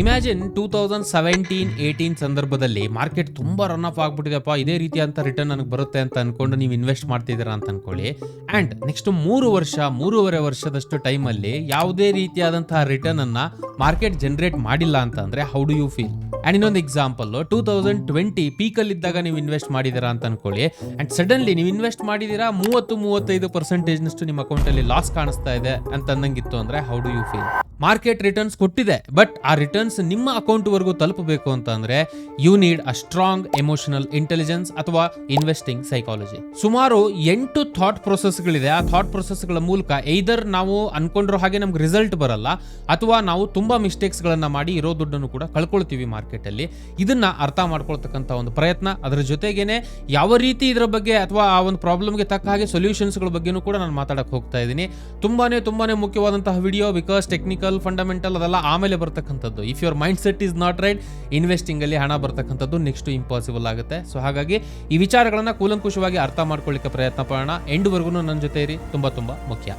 Imagine two thousand seventeen eighteen ಸಂದರ್ಭದಲ್ಲಿ market ತುಂಬ run off ಆಗ್ಬಿಟ್ಟಿದೆಪ್ಪ ಇದೇ ರೀತಿಯಂತ ರಿಟರ್ನ್ ನನಗೆ ಬರುತ್ತೆ ಅಂತ ಅನ್ಕೊಂಡು ನೀವು ಇನ್ವೆಸ್ಟ್ ಮಾಡ್ತಿದ್ದೀರಾ ಅಂತ ಅನ್ಕೊಳ್ಳಿ. ಆ್ಯಂಡ್ ನೆಕ್ಸ್ಟ್ ಮೂರು ವರ್ಷ, ಮೂರುವರೆ ವರ್ಷದಷ್ಟು ಟೈಮಲ್ಲಿ ಯಾವುದೇ ರೀತಿಯಾದಂತಹ ರಿಟರ್ನ್ ಅನ್ನ ಮಾರ್ಕೆಟ್ ಜನರೇಟ್ ಮಾಡಿಲ್ಲ ಅಂತ how do you feel and ಇನ್ನೊಂದು ಎಕ್ಸಾಂಪಲ್ ಟೂ ತೌಸಂಡ್ ಟ್ವೆಂಟಿ ಪೀಕಲ್ಲಿದ್ದಾಗ ನೀವು ಇನ್ವೆಸ್ಟ್ ಮಾಡಿದ್ದೀರಾ ಅಂತ ಅನ್ಕೊಳ್ಳಿ. ಆ್ಯಂಡ್ ಸಡನ್ಲಿ ನೀವು ಇನ್ವೆಸ್ಟ್ ಮಾಡಿದ್ದೀರಾ, ಮೂವತ್ತು, ಮೂವತ್ತೈದು ಪರ್ಸೆಂಟೇಜ್ನಷ್ಟು ನಿಮ್ಮ ಅಕೌಂಟಲ್ಲಿ ಲಾಸ್ ಕಾಣಿಸ್ತಾ ಇದೆ ಅಂತ ಅಂದಂಗಿತ್ತು ಅಂದರೆ how do you feel market returns ಕೊಟ್ಟಿದೆ. ಬಟ್ ಆ ರಿಟರ್ನ್ಸ್ ನಿಮ್ಮ ಅಕೌಂಟ್ವರೆಗೂ ತಲುಪಬೇಕು ಅಂತ ಅಂದ್ರೆ you need a strong emotional intelligence ಅಥವಾ ಇನ್ವೆಸ್ಟಿಂಗ್ ಸೈಕಾಲಜಿ ಸುಮಾರು ಎಂಟು ಥಾಟ್ ಪ್ರೊಸೆಸ್ಗಳಿದೆ ಆ ಥಾಟ್ ಪ್ರೊಸೆಸ್ಗಳ ಮೂಲಕ ಐದರ್ ನಾವು ಅನ್ಕೊಂಡಿರೋ ಹಾಗೆ ನಮ್ಗೆ ರಿಸಲ್ಟ್ ಬರಲ್ಲ ಅಥವಾ ನಾವು ತುಂಬಾ ಮಿಸ್ಟೇಕ್ಸ್ಗಳನ್ನ ಮಾಡಿ ಇರೋ ದುಡ್ಡನ್ನು ಕೂಡ ಕಳ್ಕೊಳ್ತೀವಿ ಮಾರ್ಕೆಟಲ್ಲಿ ಇದನ್ನ ಅರ್ಥ ಮಾಡ್ಕೊಳ್ತಕ್ಕಂಥ ಒಂದು ಪ್ರಯತ್ನ. ಅದರ ಜೊತೆಗೇನೆ ಯಾವ ರೀತಿ ಇದರ ಬಗ್ಗೆ ಅಥವಾ ಆ ಒಂದು ಪ್ರಾಬ್ಲಮ್ಗೆ ತಕ್ಕ ಹಾಗೆ ಸೊಲ್ಯೂಷನ್ಸ್ಗಳ ಬಗ್ಗೆನೂ ಕೂಡ ನಾನು ಮಾತಾಡಕ್ಕೆ ಹೋಗ್ತಾ ಇದ್ದೀನಿ. ತುಂಬಾನೇ ತುಂಬಾನೇ ಮುಖ್ಯವಾದಂತಹ ವಿಡಿಯೋ ಬಿಕಾಸ್ ಟೆಕ್ನಿಕಲ್ ಫಂಡಮೆಂಟಲ್ ಅದೆಲ್ಲ ಆಮೇಲೆ ಬರ್ತಕ್ಕಂಥದ್ದು. If your mindset is not right investing ಅಲ್ಲಿ ಹಣ ಬರ್ತಕ್ಕಂಥದ್ದು ನೆಕ್ಸ್ಟ್ ಇಂಪಾಸಿಬಲ್ ಆಗುತ್ತೆ. ಸೊ ಹಾಗಾಗಿ ಈ ವಿಚಾರಗಳನ್ನ ಕೂಲಂಕುಷವಾಗಿ ಅರ್ಥ ಮಾಡ್ಕೊಳ್ಳಿಕ್ಕೆ ಪ್ರಯತ್ನ ಪಡೋಣ. ಎಂಡ್ವರೆಗೂ ನನ್ನ ಜೊತೆ ಇರಿ. ತುಂಬಾ ತುಂಬಾ ಮುಖ್ಯ.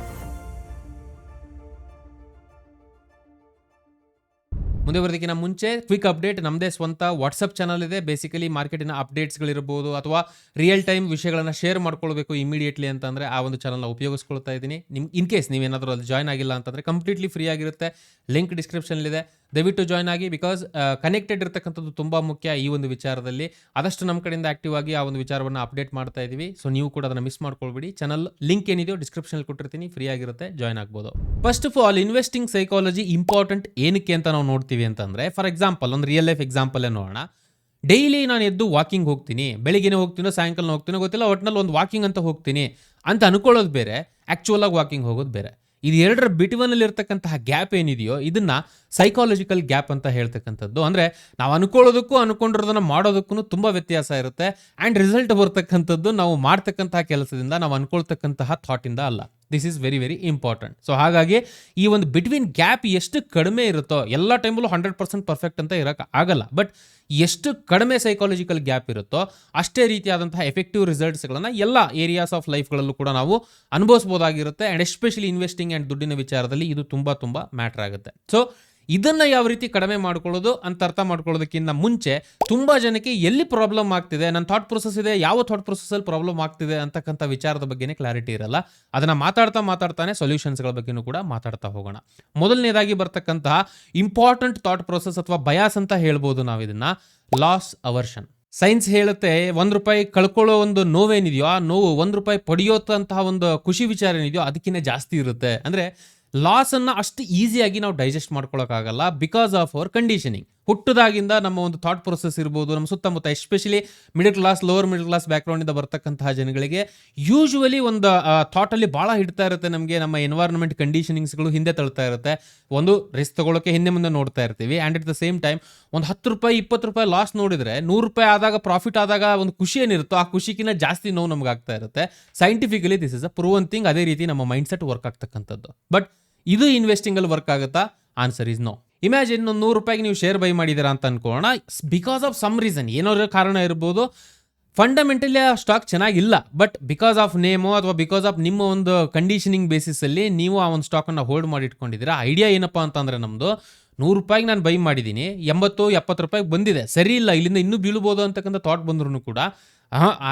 ಮುಂದೆ ಬರೋದಕ್ಕಿಂತ ಮುಂಚೆ ಕ್ವಿಕ್ ಅಪ್ಡೇಟ್ ನಮ್ಮದೇ ಸ್ವಂತ ವಾಟ್ಸಪ್ ಚಾನಲ್ ಇದೆ. ಬೇಸಿಕಲಿ ಮಾರ್ಕೆಟಿನ ಅಪ್ಡೇಟ್ಸ್ಗಳಿರ್ಬೋದು ಅಥವಾ ರಿಯಲ್ ಟೈಮ್ ವಿಷಯಗಳನ್ನು ಶೇರ್ ಮಾಡ್ಕೊಳ್ಬೇಕು ಇಮಿಡಿಯೇಟ್ಲಿ ಅಂತಂದರೆ ಆ ಒಂದು ಚಾನಲ್ನ ಉಪಯೋಗಿಸ್ಕೊಳ್ತಾ ಇದ್ದೀನಿ. ನಿಮ್ ಇನ್ ಕೇಸ್ ನೀವೇನಾದರೂ ಅಲ್ಲಿ ಜಾಯ್ನ್ ಆಗಿಲ್ಲ ಅಂತಂದರೆ ಕಂಪ್ಲೀಟ್ಲಿ ಫ್ರೀ ಆಗಿರುತ್ತೆ. ಲಿಂಕ್ ಡಿಸ್ಕ್ರಿಪ್ಷನ್ಲಿದೆ ದಯವಿಟ್ಟು ಜಾಯ್ನ್ ಆಗಿ ಬಿಕಾಸ್ ಕನೆಕ್ಟೆಡ್ ಇರತಕ್ಕಂಥದ್ದು ತುಂಬ ಮುಖ್ಯ ಈ ಒಂದು ವಿಚಾರದಲ್ಲಿ. ಆದಷ್ಟು ನಮ್ಮ ಕಡೆಯಿಂದ ಆಕ್ಟಿವ್ ಆಗಿ ಆ ಒಂದು ವಿಚಾರವನ್ನು ಅಪ್ಡೇಟ್ ಮಾಡ್ತಾ ಇದ್ದೀವಿ ಸೊ ನೀವು ಕೂಡ ಅದನ್ನು ಮಿಸ್ ಮಾಡ್ಕೊಳ್ಬೇಡಿ. ಚಾನಲ್ ಲಿಂಕ್ ಏನಿದೆಯೋ ಡಿಸ್ಕ್ರಿಪ್ಷನ್ ಕೊಟ್ಟಿರ್ತೀನಿ. ಫ್ರೀ ಆಗಿರುತ್ತೆ ಜಾಯ್ನ್ ಆಗ್ಬೋದು. First of all investing psychology important ಏನಕ್ಕೆ ಅಂತ ನಾವು ನೋಡ್ತೀವಿ ಅಂತಂದ್ರೆ ಫಾರ್ ಎಕ್ಸಾಂಪಲ್ ಒಂದು ರಿಯಲ್ ಲೈಫ್ ಎಕ್ಸಾಂಪಲ್ ನೋಡೋಣ. ಡೈಲಿ ನಾನು ಎದ್ದು ವಾಕಿಂಗ್ ಹೋಗ್ತೀನಿ. ಬೆಳಿಗ್ಗೆ ಹೋಗ್ತೀನೋ, ಸಾಯಂಕಾಲ ಹೋಗ್ತೀನೋ, ಗೊತ್ತಿಲ್ಲ ಒಟ್ಟಿನಲ್ಲಿ ಒಂದು ವಾಕಿಂಗ್ ಅಂತ ಹೋಗ್ತೀನಿ ಅಂತ ಅನ್ಕೊಳ್ಳೋದು ಬೇರೆ. ಆಕ್ಚುಯಲ್ ಆಗಿ ವಾಕಿಂಗ್ ಹೋಗೋದು ಬೇರೆ. ಇದು ಎರಡರ ಬಿಟ್ವೀನಲ್ಲಿ ಇರ್ತಕ್ಕಂತಹ ಗ್ಯಾಪ್ ಏನಿದೆಯೋ ಇದನ್ನ ಸೈಕಾಲಜಿಕಲ್ ಗ್ಯಾಪ್ ಅಂತ ಹೇಳ್ತಕ್ಕಂಥದ್ದು. ಅಂದ್ರೆ ನಾವು ಅನ್ಕೊಳ್ಳೋದಕ್ಕೂ ಅನ್ಕೊಂಡಿರೋದನ್ನ ಮಾಡೋದಕ್ಕೂ ತುಂಬಾ ವ್ಯತ್ಯಾಸ ಇರುತ್ತೆ. ಆ್ಯಂಡ್ ರಿಸಲ್ಟ್ ಬರ್ತಕ್ಕಂಥದ್ದು ನಾವು ಮಾಡ್ತಕ್ಕಂತಹ ಕೆಲಸದಿಂದ, ನಾವು ಅನ್ಕೊಳ್ತಕ್ಕಂತಹ ಥಾಟಿಂದ ಅಲ್ಲ. This is very very important so ಹಾಗಾಗಿ ಈ ಒಂದು ಬಿಟ್ವೀನ್ ಗ್ಯಾಪ್ ಎಷ್ಟು ಕಡಿಮೆ ಇರುತ್ತೋ ಎಲ್ಲ ಟೈಮಲ್ಲೂ ಹಂಡ್ರೆಡ್ ಪರ್ಸೆಂಟ್ ಪರ್ಫೆಕ್ಟ್ ಅಂತ ಇರೋಕೆ ಆಗಲ್ಲ. ಬಟ್ ಎಷ್ಟು ಕಡಿಮೆ ಸೈಕಾಲಜಿಕಲ್ ಗ್ಯಾಪ್ ಇರುತ್ತೋ ಅಷ್ಟೇ ರೀತಿಯಾದಂತಹ ಎಫೆಕ್ಟಿವ್ ರಿಸಲ್ಟ್ಸ್ಗಳನ್ನು ಎಲ್ಲ ಏರಿಯಾಸ್ ಆಫ್ ಲೈಫ್ಗಳಲ್ಲೂ ಕೂಡ ನಾವು ಅನುಭವಿಸ್ಬೋದಾಗಿರುತ್ತೆ ಆ್ಯಂಡ್ ಎಸ್ಪೆಷಲಿ ಇನ್ವೆಸ್ಟಿಂಗ್ ಆ್ಯಂಡ್ ದುಡ್ಡಿನ ವಿಚಾರದಲ್ಲಿ ಇದು ತುಂಬ ತುಂಬ ಮ್ಯಾಟ್ರ್ ಆಗುತ್ತೆ. ಸೊ ಇದನ್ನ ಯಾವ ರೀತಿ ಕಡಿಮೆ ಮಾಡ್ಕೊಳ್ಳೋದು ಅಂತ ಅರ್ಥ ಮಾಡ್ಕೊಳ್ಳೋದಕ್ಕಿಂತ ಮುಂಚೆ ತುಂಬ ಜನಕ್ಕೆ ಎಲ್ಲಿ ಪ್ರಾಬ್ಲಮ್ ಆಗ್ತಿದೆ, ನನ್ನ ಥಾಟ್ ಪ್ರೊಸೆಸ್ ಇದೆ, ಯಾವ ಥಾಟ್ ಪ್ರೊಸೆಸಲ್ಲಿ ಪ್ರಾಬ್ಲಮ್ ಆಗ್ತಿದೆ ಅಂತಕ್ಕಂಥ ವಿಚಾರದ ಬಗ್ಗೆನೇ ಕ್ಲಾರಿಟಿ ಇರಲ್ಲ. ಅದನ್ನು ಮಾತಾಡ್ತಾ ಮಾತಾಡ್ತಾನೆ ಸೊಲ್ಯೂಷನ್ಸ್ಗಳ ಬಗ್ಗೆನೂ ಕೂಡ ಮಾತಾಡ್ತಾ ಹೋಗೋಣ. ಮೊದಲನೇದಾಗಿ ಬರ್ತಕ್ಕಂತಹ ಇಂಪಾರ್ಟೆಂಟ್ ಥಾಟ್ ಪ್ರೊಸೆಸ್ ಅಥವಾ ಬಯಾಸ್ ಅಂತ ಹೇಳ್ಬೋದು ನಾವು ಇದನ್ನು. ಲಾಸ್ ಅವರ್ಷನ್ ಸೈನ್ಸ್ ಹೇಳುತ್ತೆ, ಒಂದು ರೂಪಾಯಿ ಕಳ್ಕೊಳ್ಳೋ ಒಂದು ನೋವೇನಿದೆಯೋ, ಆ ನೋವು ಒಂದು ರೂಪಾಯಿ ಪಡೆಯೋತಂತಹ ಒಂದು ಖುಷಿ ವಿಚಾರ ಏನಿದೆಯೋ, ಅದಕ್ಕಿಂತ ಜಾಸ್ತಿ ಇರುತ್ತೆ. ಅಂದ್ರೆ ಲಾಸ್ ಅನ್ನ ಅಷ್ಟು ಈಸಿಯಾಗಿ ನಾವು ಡೈಜೆಸ್ಟ್ ಮಾಡ್ಕೊಳಕ್ಕಾಗಲ್ಲ ಬಿಕಾಸ್ ಆಫ್ ಅವರ್ ಕಂಡೀಷನಿಂಗ್ ಹುಟ್ಟದಾಗಿಂದ ನಮ್ಮ ಒಂದು ಥಾಟ್ ಪ್ರೊಸೆಸ್ ಇರ್ಬೋದು. ನಮ್ಮ ಸುತ್ತಮುತ್ತ especially middle class lower middle class ಬ್ಯಾಕ್ಗ್ರೌಂಡಿಂದ ಬರ್ತಕ್ಕಂತಹ ಜನಗಳಿಗೆ ಯೂಶುವಲಿ ಒಂದು ಥಾಟಲ್ಲಿ ಭಾಳ ಹಿಡ್ತಾ ಇರುತ್ತೆ ನಮಗೆ. ನಮ್ಮ ಎನ್ವೈರನ್ಮೆಂಟ್ ಕಂಡೀಷನಿಂಗ್ಸ್ಗಳು ಹಿಂದೆ ತಳ್ತಾ ಇರುತ್ತೆ. ಒಂದು ರಿಸ್ಕ್ ತಗೊಳ್ಳೋಕೆ ಹಿಂದೆ ಮುಂದೆ ನೋಡ್ತಾ ಇರ್ತೀವಿ. And at the same time ಒಂದು ಹತ್ತು ರೂಪಾಯಿ, ಇಪ್ಪತ್ತು ರೂಪಾಯಿ ಲಾಸ್ ನೋಡಿದರೆ ನೂರು ರೂಪಾಯಿ ಆದಾಗ ಪ್ರಾಫಿಟ್ ಆದಾಗ ಒಂದು ಖುಷಿ ಏನಿರುತ್ತೋ ಆ ಖುಷಿಗಿಂತ ಜಾಸ್ತಿ ನೋವು ನಮ್ಗೆ ಆಗ್ತಾ ಇರುತ್ತೆ. Scientifically this is a proven thing ಅದೇ ರೀತಿ ನಮ್ಮ ಮೈಂಡ್ ಸೆಟ್ ವರ್ಕ್ ಆಗ್ತಕ್ಕಂಥದ್ದು. ಬಟ್ ಇದು ಇನ್ವೆಸ್ಟಿಂಗಲ್ಲಿ ವರ್ಕ್ ಆಗುತ್ತಾ? ಆನ್ಸರ್ ಇಸ್ ನೋ ಇಮ್ಯಾಜಿನ್ ಒಂದು ನೂರು ರೂಪಾಯಿಗೆ ನೀವು ಶೇರ್ ಬೈ ಮಾಡಿದ್ದೀರಾ ಅಂತ ಅನ್ಕೋಣ ಬಿಕಾಸ್ ಆಫ್ ಸಮ್ ರೀಸನ್ ಏನೋ ಕಾರಣ ಇರ್ಬೋದು. ಫಂಡಮೆಂಟಲಿ ಆ ಸ್ಟಾಕ್ ಚೆನ್ನಾಗಿಲ್ಲ. ಬಟ್ ಬಿಕಾಸ್ ಆಫ್ ನೇಮು ಅಥವಾ ಬಿಕಾಸ್ ಆಫ್ ನಿಮ್ಮ ಒಂದು ಕಂಡೀಷನಿಂಗ್ ಬೇಸಿಸಲ್ಲಿ ನೀವು ಆ ಒಂದು ಸ್ಟಾಕನ್ನು ಹೋಲ್ಡ್ ಮಾಡಿ ಇಟ್ಕೊಂಡಿದ್ದೀರಾ ಐಡಿಯಾ ಏನಪ್ಪ ಅಂತಂದ್ರೆ ನಮ್ಮದು ನೂರು ರೂಪಾಯಿಗೆ ನಾನು ಬೈ ಮಾಡಿದ್ದೀನಿ. ಎಂಬತ್ತು ಎಪ್ಪತ್ತು ರೂಪಾಯಿಗೆ ಬಂದಿದೆ. ಸರಿ ಇಲ್ಲ. ಇಲ್ಲಿಂದ ಇನ್ನೂ ಬೀಳ್ಬೋದು ಅಂತಕ್ಕಂಥ ಥಾಟ್ ಬಂದ್ರೂ ಕೂಡ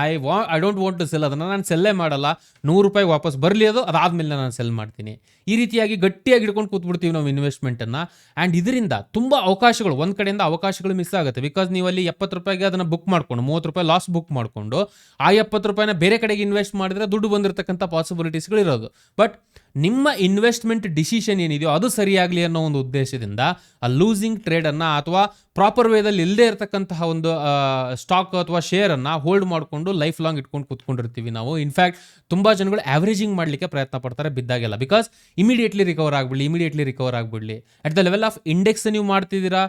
ಐ ವಾ I don't want to sell ಅದನ್ನು ನಾನು ಸೆಲ್ಲೇ ಮಾಡಲ್ಲ. ನೂರು ರೂಪಾಯಿ ವಾಪಸ್ ಬರಲಿ ಅದು, ಅದಾದಮೇಲೆ ನಾನು ಸೆಲ್ ಮಾಡ್ತೀನಿ. ಈ ರೀತಿಯಾಗಿ ಗಟ್ಟಿಯಾಗಿ ಹಿಡ್ಕೊಂಡು ಕೂತ್ಬಿಡ್ತೀವಿ ನಾವು ಇನ್ವೆಸ್ಟ್ಮೆಂಟನ್ನು ಆ್ಯಂಡ್ ಇದರಿಂದ ತುಂಬ ಅವಕಾಶಗಳು, ಒಂದು ಕಡೆಯಿಂದ ಅವಕಾಶಗಳು ಮಿಸ್ ಆಗುತ್ತೆ. ಬಿಕಾಸ್ ನೀವು ಅಲ್ಲಿ ಎಪ್ಪತ್ತು ರೂಪಾಯಿಗೆ ಅದನ್ನು ಬುಕ್ ಮಾಡಿಕೊಂಡು, ಮೂವತ್ತು ರೂಪಾಯಿ ಲಾಸ್ ಬುಕ್ ಮಾಡಿಕೊಂಡು, ಆ ಎಪ್ಪತ್ತು ರೂಪಾಯಿನ ಬೇರೆ ಕಡೆಗೆ ಇನ್ವೆಸ್ಟ್ ಮಾಡಿದ್ರೆ ದುಡ್ಡು ಬಂದಿರತಕ್ಕಂಥ ಪಾಸಿಬಿಲಿಟೀಸ್ಗಳು ಇರೋದು ಬಟ್ ನಿಮ್ಮ ಇನ್ವೆಸ್ಟ್ಮೆಂಟ್ ಡಿಸಿಷನ್ ಏನಿದೆಯೋ ಅದು ಸರಿಯಾಗಲಿ ಅನ್ನೋ ಒಂದು ಉದ್ದೇಶದಿಂದ ಆ ಲೂಸಿಂಗ್ ಟ್ರೇಡನ್ನು ಅಥವಾ ಪ್ರಾಪರ್ ವೇದಲ್ಲಿ ಇಲ್ಲದೆ ಇರತಕ್ಕಂತಹ ಒಂದು ಸ್ಟಾಕ್ ಅಥವಾ ಶೇರನ್ನು ಹೋಲ್ಡ್ ಮಾಡಿಕೊಂಡು ಲೈಫ್ ಲಾಂಗ್ ಇಟ್ಕೊಂಡು ಕೂತ್ಕೊಂಡಿರ್ತೀವಿ ನಾವು. ಇನ್ಫ್ಯಾಕ್ಟ್ ತುಂಬ ಜನಗಳು ಆವ್ರೇಜಿಂಗ್ ಮಾಡಲಿಕ್ಕೆ ಪ್ರಯತ್ನ ಪಡ್ತಾರೆ, ಬಿದ್ದಾಗೆಲ್ಲ. ಬಿಕಾಸ್ ಇಮಿಡಿಯೇಟ್ಲಿ ರಿಕವರ್ ಆಗಿಬಿಡಲಿ immediately recover ಆಗಿಬಿಡಲಿ. At the level of index ನೀವು ಮಾಡ್ತಿದ್ದೀರಾ,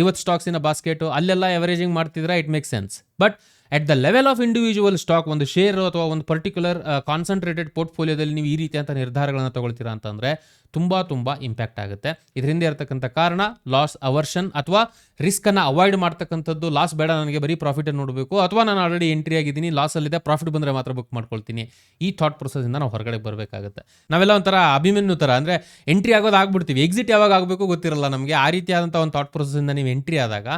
ಐವತ್ತು ಸ್ಟಾಕ್ಸಿನ ಬಾಸ್ಕೆಟು ಅಲ್ಲೆಲ್ಲ ಎವರೇಜಿಂಗ್ ಮಾಡ್ತಿದ್ದೀರಾ it make sense but at the level of individual stock ಒಂದು ಶೇರ್ ಅಥವಾ ಒಂದು ಪರ್ಟಿಕ್ಯುಲರ್ ಕಾನ್ಸಂಟ್ರೇಟೆಡ್ ಪೋರ್ಟ್ಫೋಲಿಯೋದಲ್ಲಿ ನೀವು ಈ ರೀತಿಯಂಥ ನಿರ್ಧಾರಗಳನ್ನು ತಗೊಳ್ತೀರಾ ಅಂತಂದರೆ ತುಂಬ ತುಂಬ ಇಂಪ್ಯಾಕ್ಟ್ ಆಗುತ್ತೆ. ಇದರಿಂದ ಇರತಕ್ಕಂಥ ಕಾರಣ ಲಾಸ್ ಅವರ್ಷನ್ ಅಥವಾ ರಿಸ್ಕನ್ನು ಅವಾಯ್ಡ್ ಮಾಡ್ತಕ್ಕಂಥದ್ದು ಲಾಸ್ ಬೇಡ, ನನಗೆ ಬರೀ ಪ್ರಾಫಿಟ್ ನೋಡಬೇಕು. ಅಥವಾ ನಾನು ಆಲ್ರೆಡಿ ಎಂಟ್ರಿ ಆಗಿದ್ದೀನಿ ಲಾಸಲ್ಲಿದೆ ಪ್ರಾಫಿಟ್ ಬಂದರೆ ಮಾತ್ರ ಬುಕ್ ಮಾಡ್ಕೊಳ್ತೀನಿ. ಈ ಥಾಟ್ ಪ್ರೊಸೆಸಿಂದ ನಾವು ಹೊರಗಡೆ ಬರಬೇಕಾಗುತ್ತೆ. ನಾವೆಲ್ಲ ಒಂಥರ ಅಭಿಮನ್ಯು ಥರ ಅಂದರೆ ಎಂಟ್ರಿ ಆಗೋದು ಆಗ್ಬಿಡ್ತೀವಿ. ಎಕ್ಸಿಟ್ ಯಾವಾಗ ಆಗಬೇಕು ಗೊತ್ತಿರಲ್ಲ ನಮಗೆ. ಆ ರೀತಿಯಾದಂಥ ಒಂದು ಥಾಟ್ ಪ್ರೊಸೆಸಿಂದ ನೀವು ಎಂಟ್ರಿ ಆದಾಗ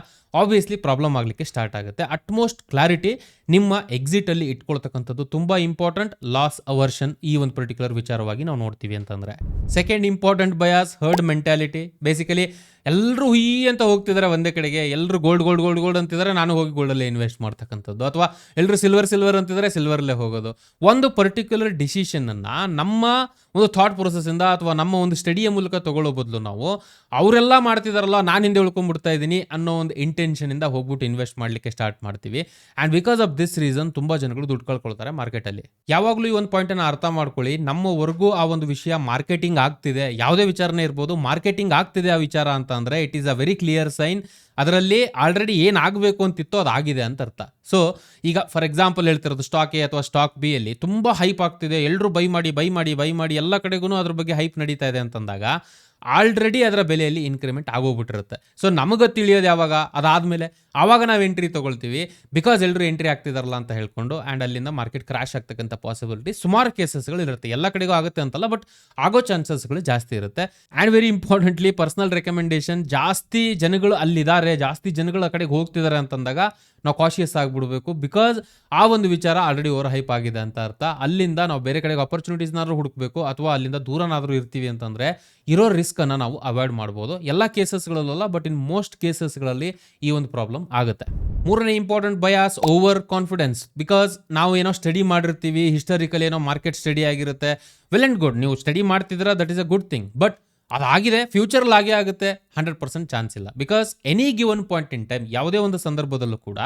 ಆಬ್ವಿಯಸ್ಲಿ ಪ್ರಾಬ್ಲಮ್ ಆಗಲಿಕ್ಕೆ ಸ್ಟಾರ್ಟ್ ಆಗುತ್ತೆ. ಅಟ್ಮೋಸ್ಟ್ ಕ್ಲಾರಿಟಿ ನಿಮ್ಮ ಎಕ್ಸಿಟಲ್ಲಿ ಇಟ್ಕೊಳ್ತಕ್ಕಂಥದ್ದು ತುಂಬ ಇಂಪಾರ್ಟೆಂಟ್ ಲಾಸ್ ಅವರ್ಷನ್ ಈ ಒಂದು ಪರ್ಟಿಕ್ಯುಲರ್ ವಿಚಾರವಾಗಿ ನಾವು ನೋಡ್ತೀವಿ ಅಂತಂದರೆ. Second important bias herd mentality basically ಎಲ್ಲರೂ ಹುಯಿ ಅಂತ ಹೋಗ್ತಿದ್ದಾರೆ ಒಂದೇ ಕಡೆಗೆ ಎಲ್ಲರೂ ಗೋಲ್ಡ್ ಗೋಲ್ಡ್ ಗೋಲ್ಡ್ ಗೋಲ್ಡ್ ಅಂತಿದ್ದಾರೆ ನಾನು ಹೋಗಿ ಗೋಲ್ಡಲ್ಲೇ ಇನ್ವೆಸ್ಟ್ ಮಾಡ್ತಕ್ಕಂಥದ್ದು. ಅಥವಾ ಎಲ್ಲರೂ ಸಿಲ್ವರ್ ಸಿಲ್ವರ್ ಅಂತಿದ್ದಾರೆ ಸಿಲ್ವರ್ಲ್ಲೇ ಹೋಗೋದು. ಒಂದು ಪರ್ಟಿಕ್ಯುಲರ್ ಡಿಸಿಷನನ್ನು ನಮ್ಮ ಒಂದು ಥಾಟ್ ಪ್ರೊಸೆಸ್ಸಿಂದ ಅಥವಾ ನಮ್ಮ ಒಂದು ಸ್ಟಡಿಯ ಮೂಲಕ ತಗೊಳ್ಳೋ ಬದಲು ನಾವು, ಅವರೆಲ್ಲ ಮಾಡ್ತಿದಾರಲ್ಲ, ನಾನು ಹಿಂದೆ ಉಳ್ಕೊಂಡ್ಬಿಡ್ತಾ ಇದ್ದೀನಿ ಅನ್ನೋ ಒಂದು ಇಂಟೆನ್ಷನಿಂದ ಹೋಗ್ಬಿಟ್ಟು ಇನ್ವೆಸ್ಟ್ ಮಾಡಲಿಕ್ಕೆ ಸ್ಟಾರ್ಟ್ ಮಾಡ್ತೀವಿ. And because of this reason ತುಂಬ ಜನಗಳು ದುಡ್ಡು ಕಳ್ಕೊಳ್ತಾರೆ ಮಾರ್ಕೆಟಲ್ಲಿ ಯಾವಾಗಲೂ ಈ ಒಂದು ಪಾಯಿಂಟನ್ನು ಅರ್ಥ ಮಾಡ್ಕೊಳ್ಳಿ. ನಮ್ಮವರೆಗೂ ಆ ಒಂದು ವಿಷಯ ಮಾರ್ಕೆಟಿಂಗ್ ಆಗ್ತಿದೆ. ಯಾವುದೇ ವಿಚಾರನೇ ಇರ್ಬೋದು ಮಾರ್ಕೆಟಿಂಗ್ ಆಗ್ತಿದೆ ಆ ವಿಚಾರ ಅಂತ ಅಂದರೆ it is a very clear sign ಅದರಲ್ಲಿ ಆಲ್ರೆಡಿ ಏನಾಗಬೇಕು ಅಂತಿತ್ತೋ ಅದು ಆಗಿದೆ ಅಂತ ಅರ್ಥ. ಸೊ ಈಗ ಫಾರ್ ಎಕ್ಸಾಂಪಲ್ ಹೇಳ್ತಿರೋದು ಸ್ಟಾಕ್ ಎ ಅಥವಾ ಸ್ಟಾಕ್ ಬಿ ಅಲ್ಲಿ ತುಂಬ ಹೈಪ್ ಆಗ್ತಿದೆ. ಎಲ್ಲರೂ ಬೈ ಮಾಡಿ ಬೈ ಮಾಡಿ ಬೈ ಮಾಡಿ ಎಲ್ಲ ಕಡೆಗೂ ಅದ್ರ ಬಗ್ಗೆ ಹೈಪ್ ನಡೀತಾ ಇದೆ ಅಂತಂದಾಗ ಆಲ್ರೆಡಿ ಅದರ ಬೆಲೆಯಲ್ಲಿ ಇನ್ಕ್ರಿಮೆಂಟ್ ಆಗೋಗ್ಬಿಟ್ಟಿರುತ್ತೆ. ಸೊ ನಮಗೆ ತಿಳಿಯೋದು ಯಾವಾಗ? ಅದಾದಮೇಲೆ ಆವಾಗ ನಾವು ಎಂಟ್ರಿ ತೊಗೊಳ್ತೀವಿ. ಬಿಕಾಸ್ ಎಲ್ಲರೂ ಎಂಟ್ರಿ ಆಗ್ತಿದಾರಲ್ಲ ಅಂತ ಹೇಳ್ಕೊಂಡು ಆ್ಯಂಡ್ ಅಲ್ಲಿಂದ ಮಾರ್ಕೆಟ್ ಕ್ರಾಶ್ ಆಗ್ತಕ್ಕಂಥ ಪಾಸಿಬಿಲಿಟಿ ಸುಮಾರು ಕೇಸಸ್ಗಳು ಇರುತ್ತೆ. ಎಲ್ಲ ಕಡೆಗೂ ಆಗುತ್ತೆ ಅಂತಲ್ಲ ಬಟ್ ಆಗೋ ಚಾನ್ಸಸ್ಗಳು ಜಾಸ್ತಿ ಇರುತ್ತೆ. And very importantly personal recommendation ಜಾಸ್ತಿ ಜನಗಳು ಅಲ್ಲಿದ್ದಾರೆ, ಜಾಸ್ತಿ ಜನಗಳು ಆ ಕಡೆಗೆ ಹೋಗ್ತಿದ್ದಾರೆ ಅಂತಂದಾಗ ನಾವು ಕಾಶಿಯಸ್ ಆಗಿಬಿಡ್ಬೇಕು. ಬಿಕಾಸ್ ಆ ಒಂದು ವಿಚಾರ ಆಲ್ರೆಡಿ ಓವರ್ ಹೈಪ್ ಆಗಿದೆ ಅಂತ ಅರ್ಥ. ಅಲ್ಲಿಂದ ನಾವು ಬೇರೆ ಕಡೆಗೆ ಅಪರ್ಚುನಿಟೀಸ್ನಾದ್ರೂ ಹುಡುಕಬೇಕು, ಅಥವಾ ಅಲ್ಲಿಂದ ದೂರನಾದರೂ ಇರ್ತೀವಿ ಅಂತಂದರೆ ಇರೋ ರಿಸ್ಕನ್ನು ನಾವು ಅವಾಯ್ಡ್ ಮಾಡ್ಬೋದು. ಎಲ್ಲ ಕೇಸಸ್ಗಳಲ್ಲ ಬಟ್ ಇನ್ ಮೋಸ್ಟ್ ಕೇಸಸ್ಗಳಲ್ಲಿ ಈ ಒಂದು ಪ್ರಾಬ್ಲಮ್ ಆಗುತ್ತೆ. ಮೂರನೇ important bias over confidence because ನಾವು ಏನೋ ಸ್ಟಡಿ ಮಾಡಿರ್ತೀವಿ ಹಿಸ್ಟಾರಿಕಲ್ ಏನೋ ಮಾರ್ಕೆಟ್ ಸ್ಟಡಿ ಆಗಿರುತ್ತೆ. ವೆಲ್ ಆ್ಯಂಡ್ ಗುಡ್ ನೀವು ಸ್ಟಡಿ ಮಾಡ್ತಿದ್ದೀರಾ that is a good thing but ಅದಾಗಿದೆ ಫ್ಯೂಚರಲ್ಲಿ ಆಗೇ ಆಗುತ್ತೆ ಹಂಡ್ರೆಡ್ ಪರ್ಸೆಂಟ್ ಚಾನ್ಸ್ ಇಲ್ಲ. Because any given point in time ಯಾವುದೇ ಒಂದು ಸಂದರ್ಭದಲ್ಲೂ ಕೂಡ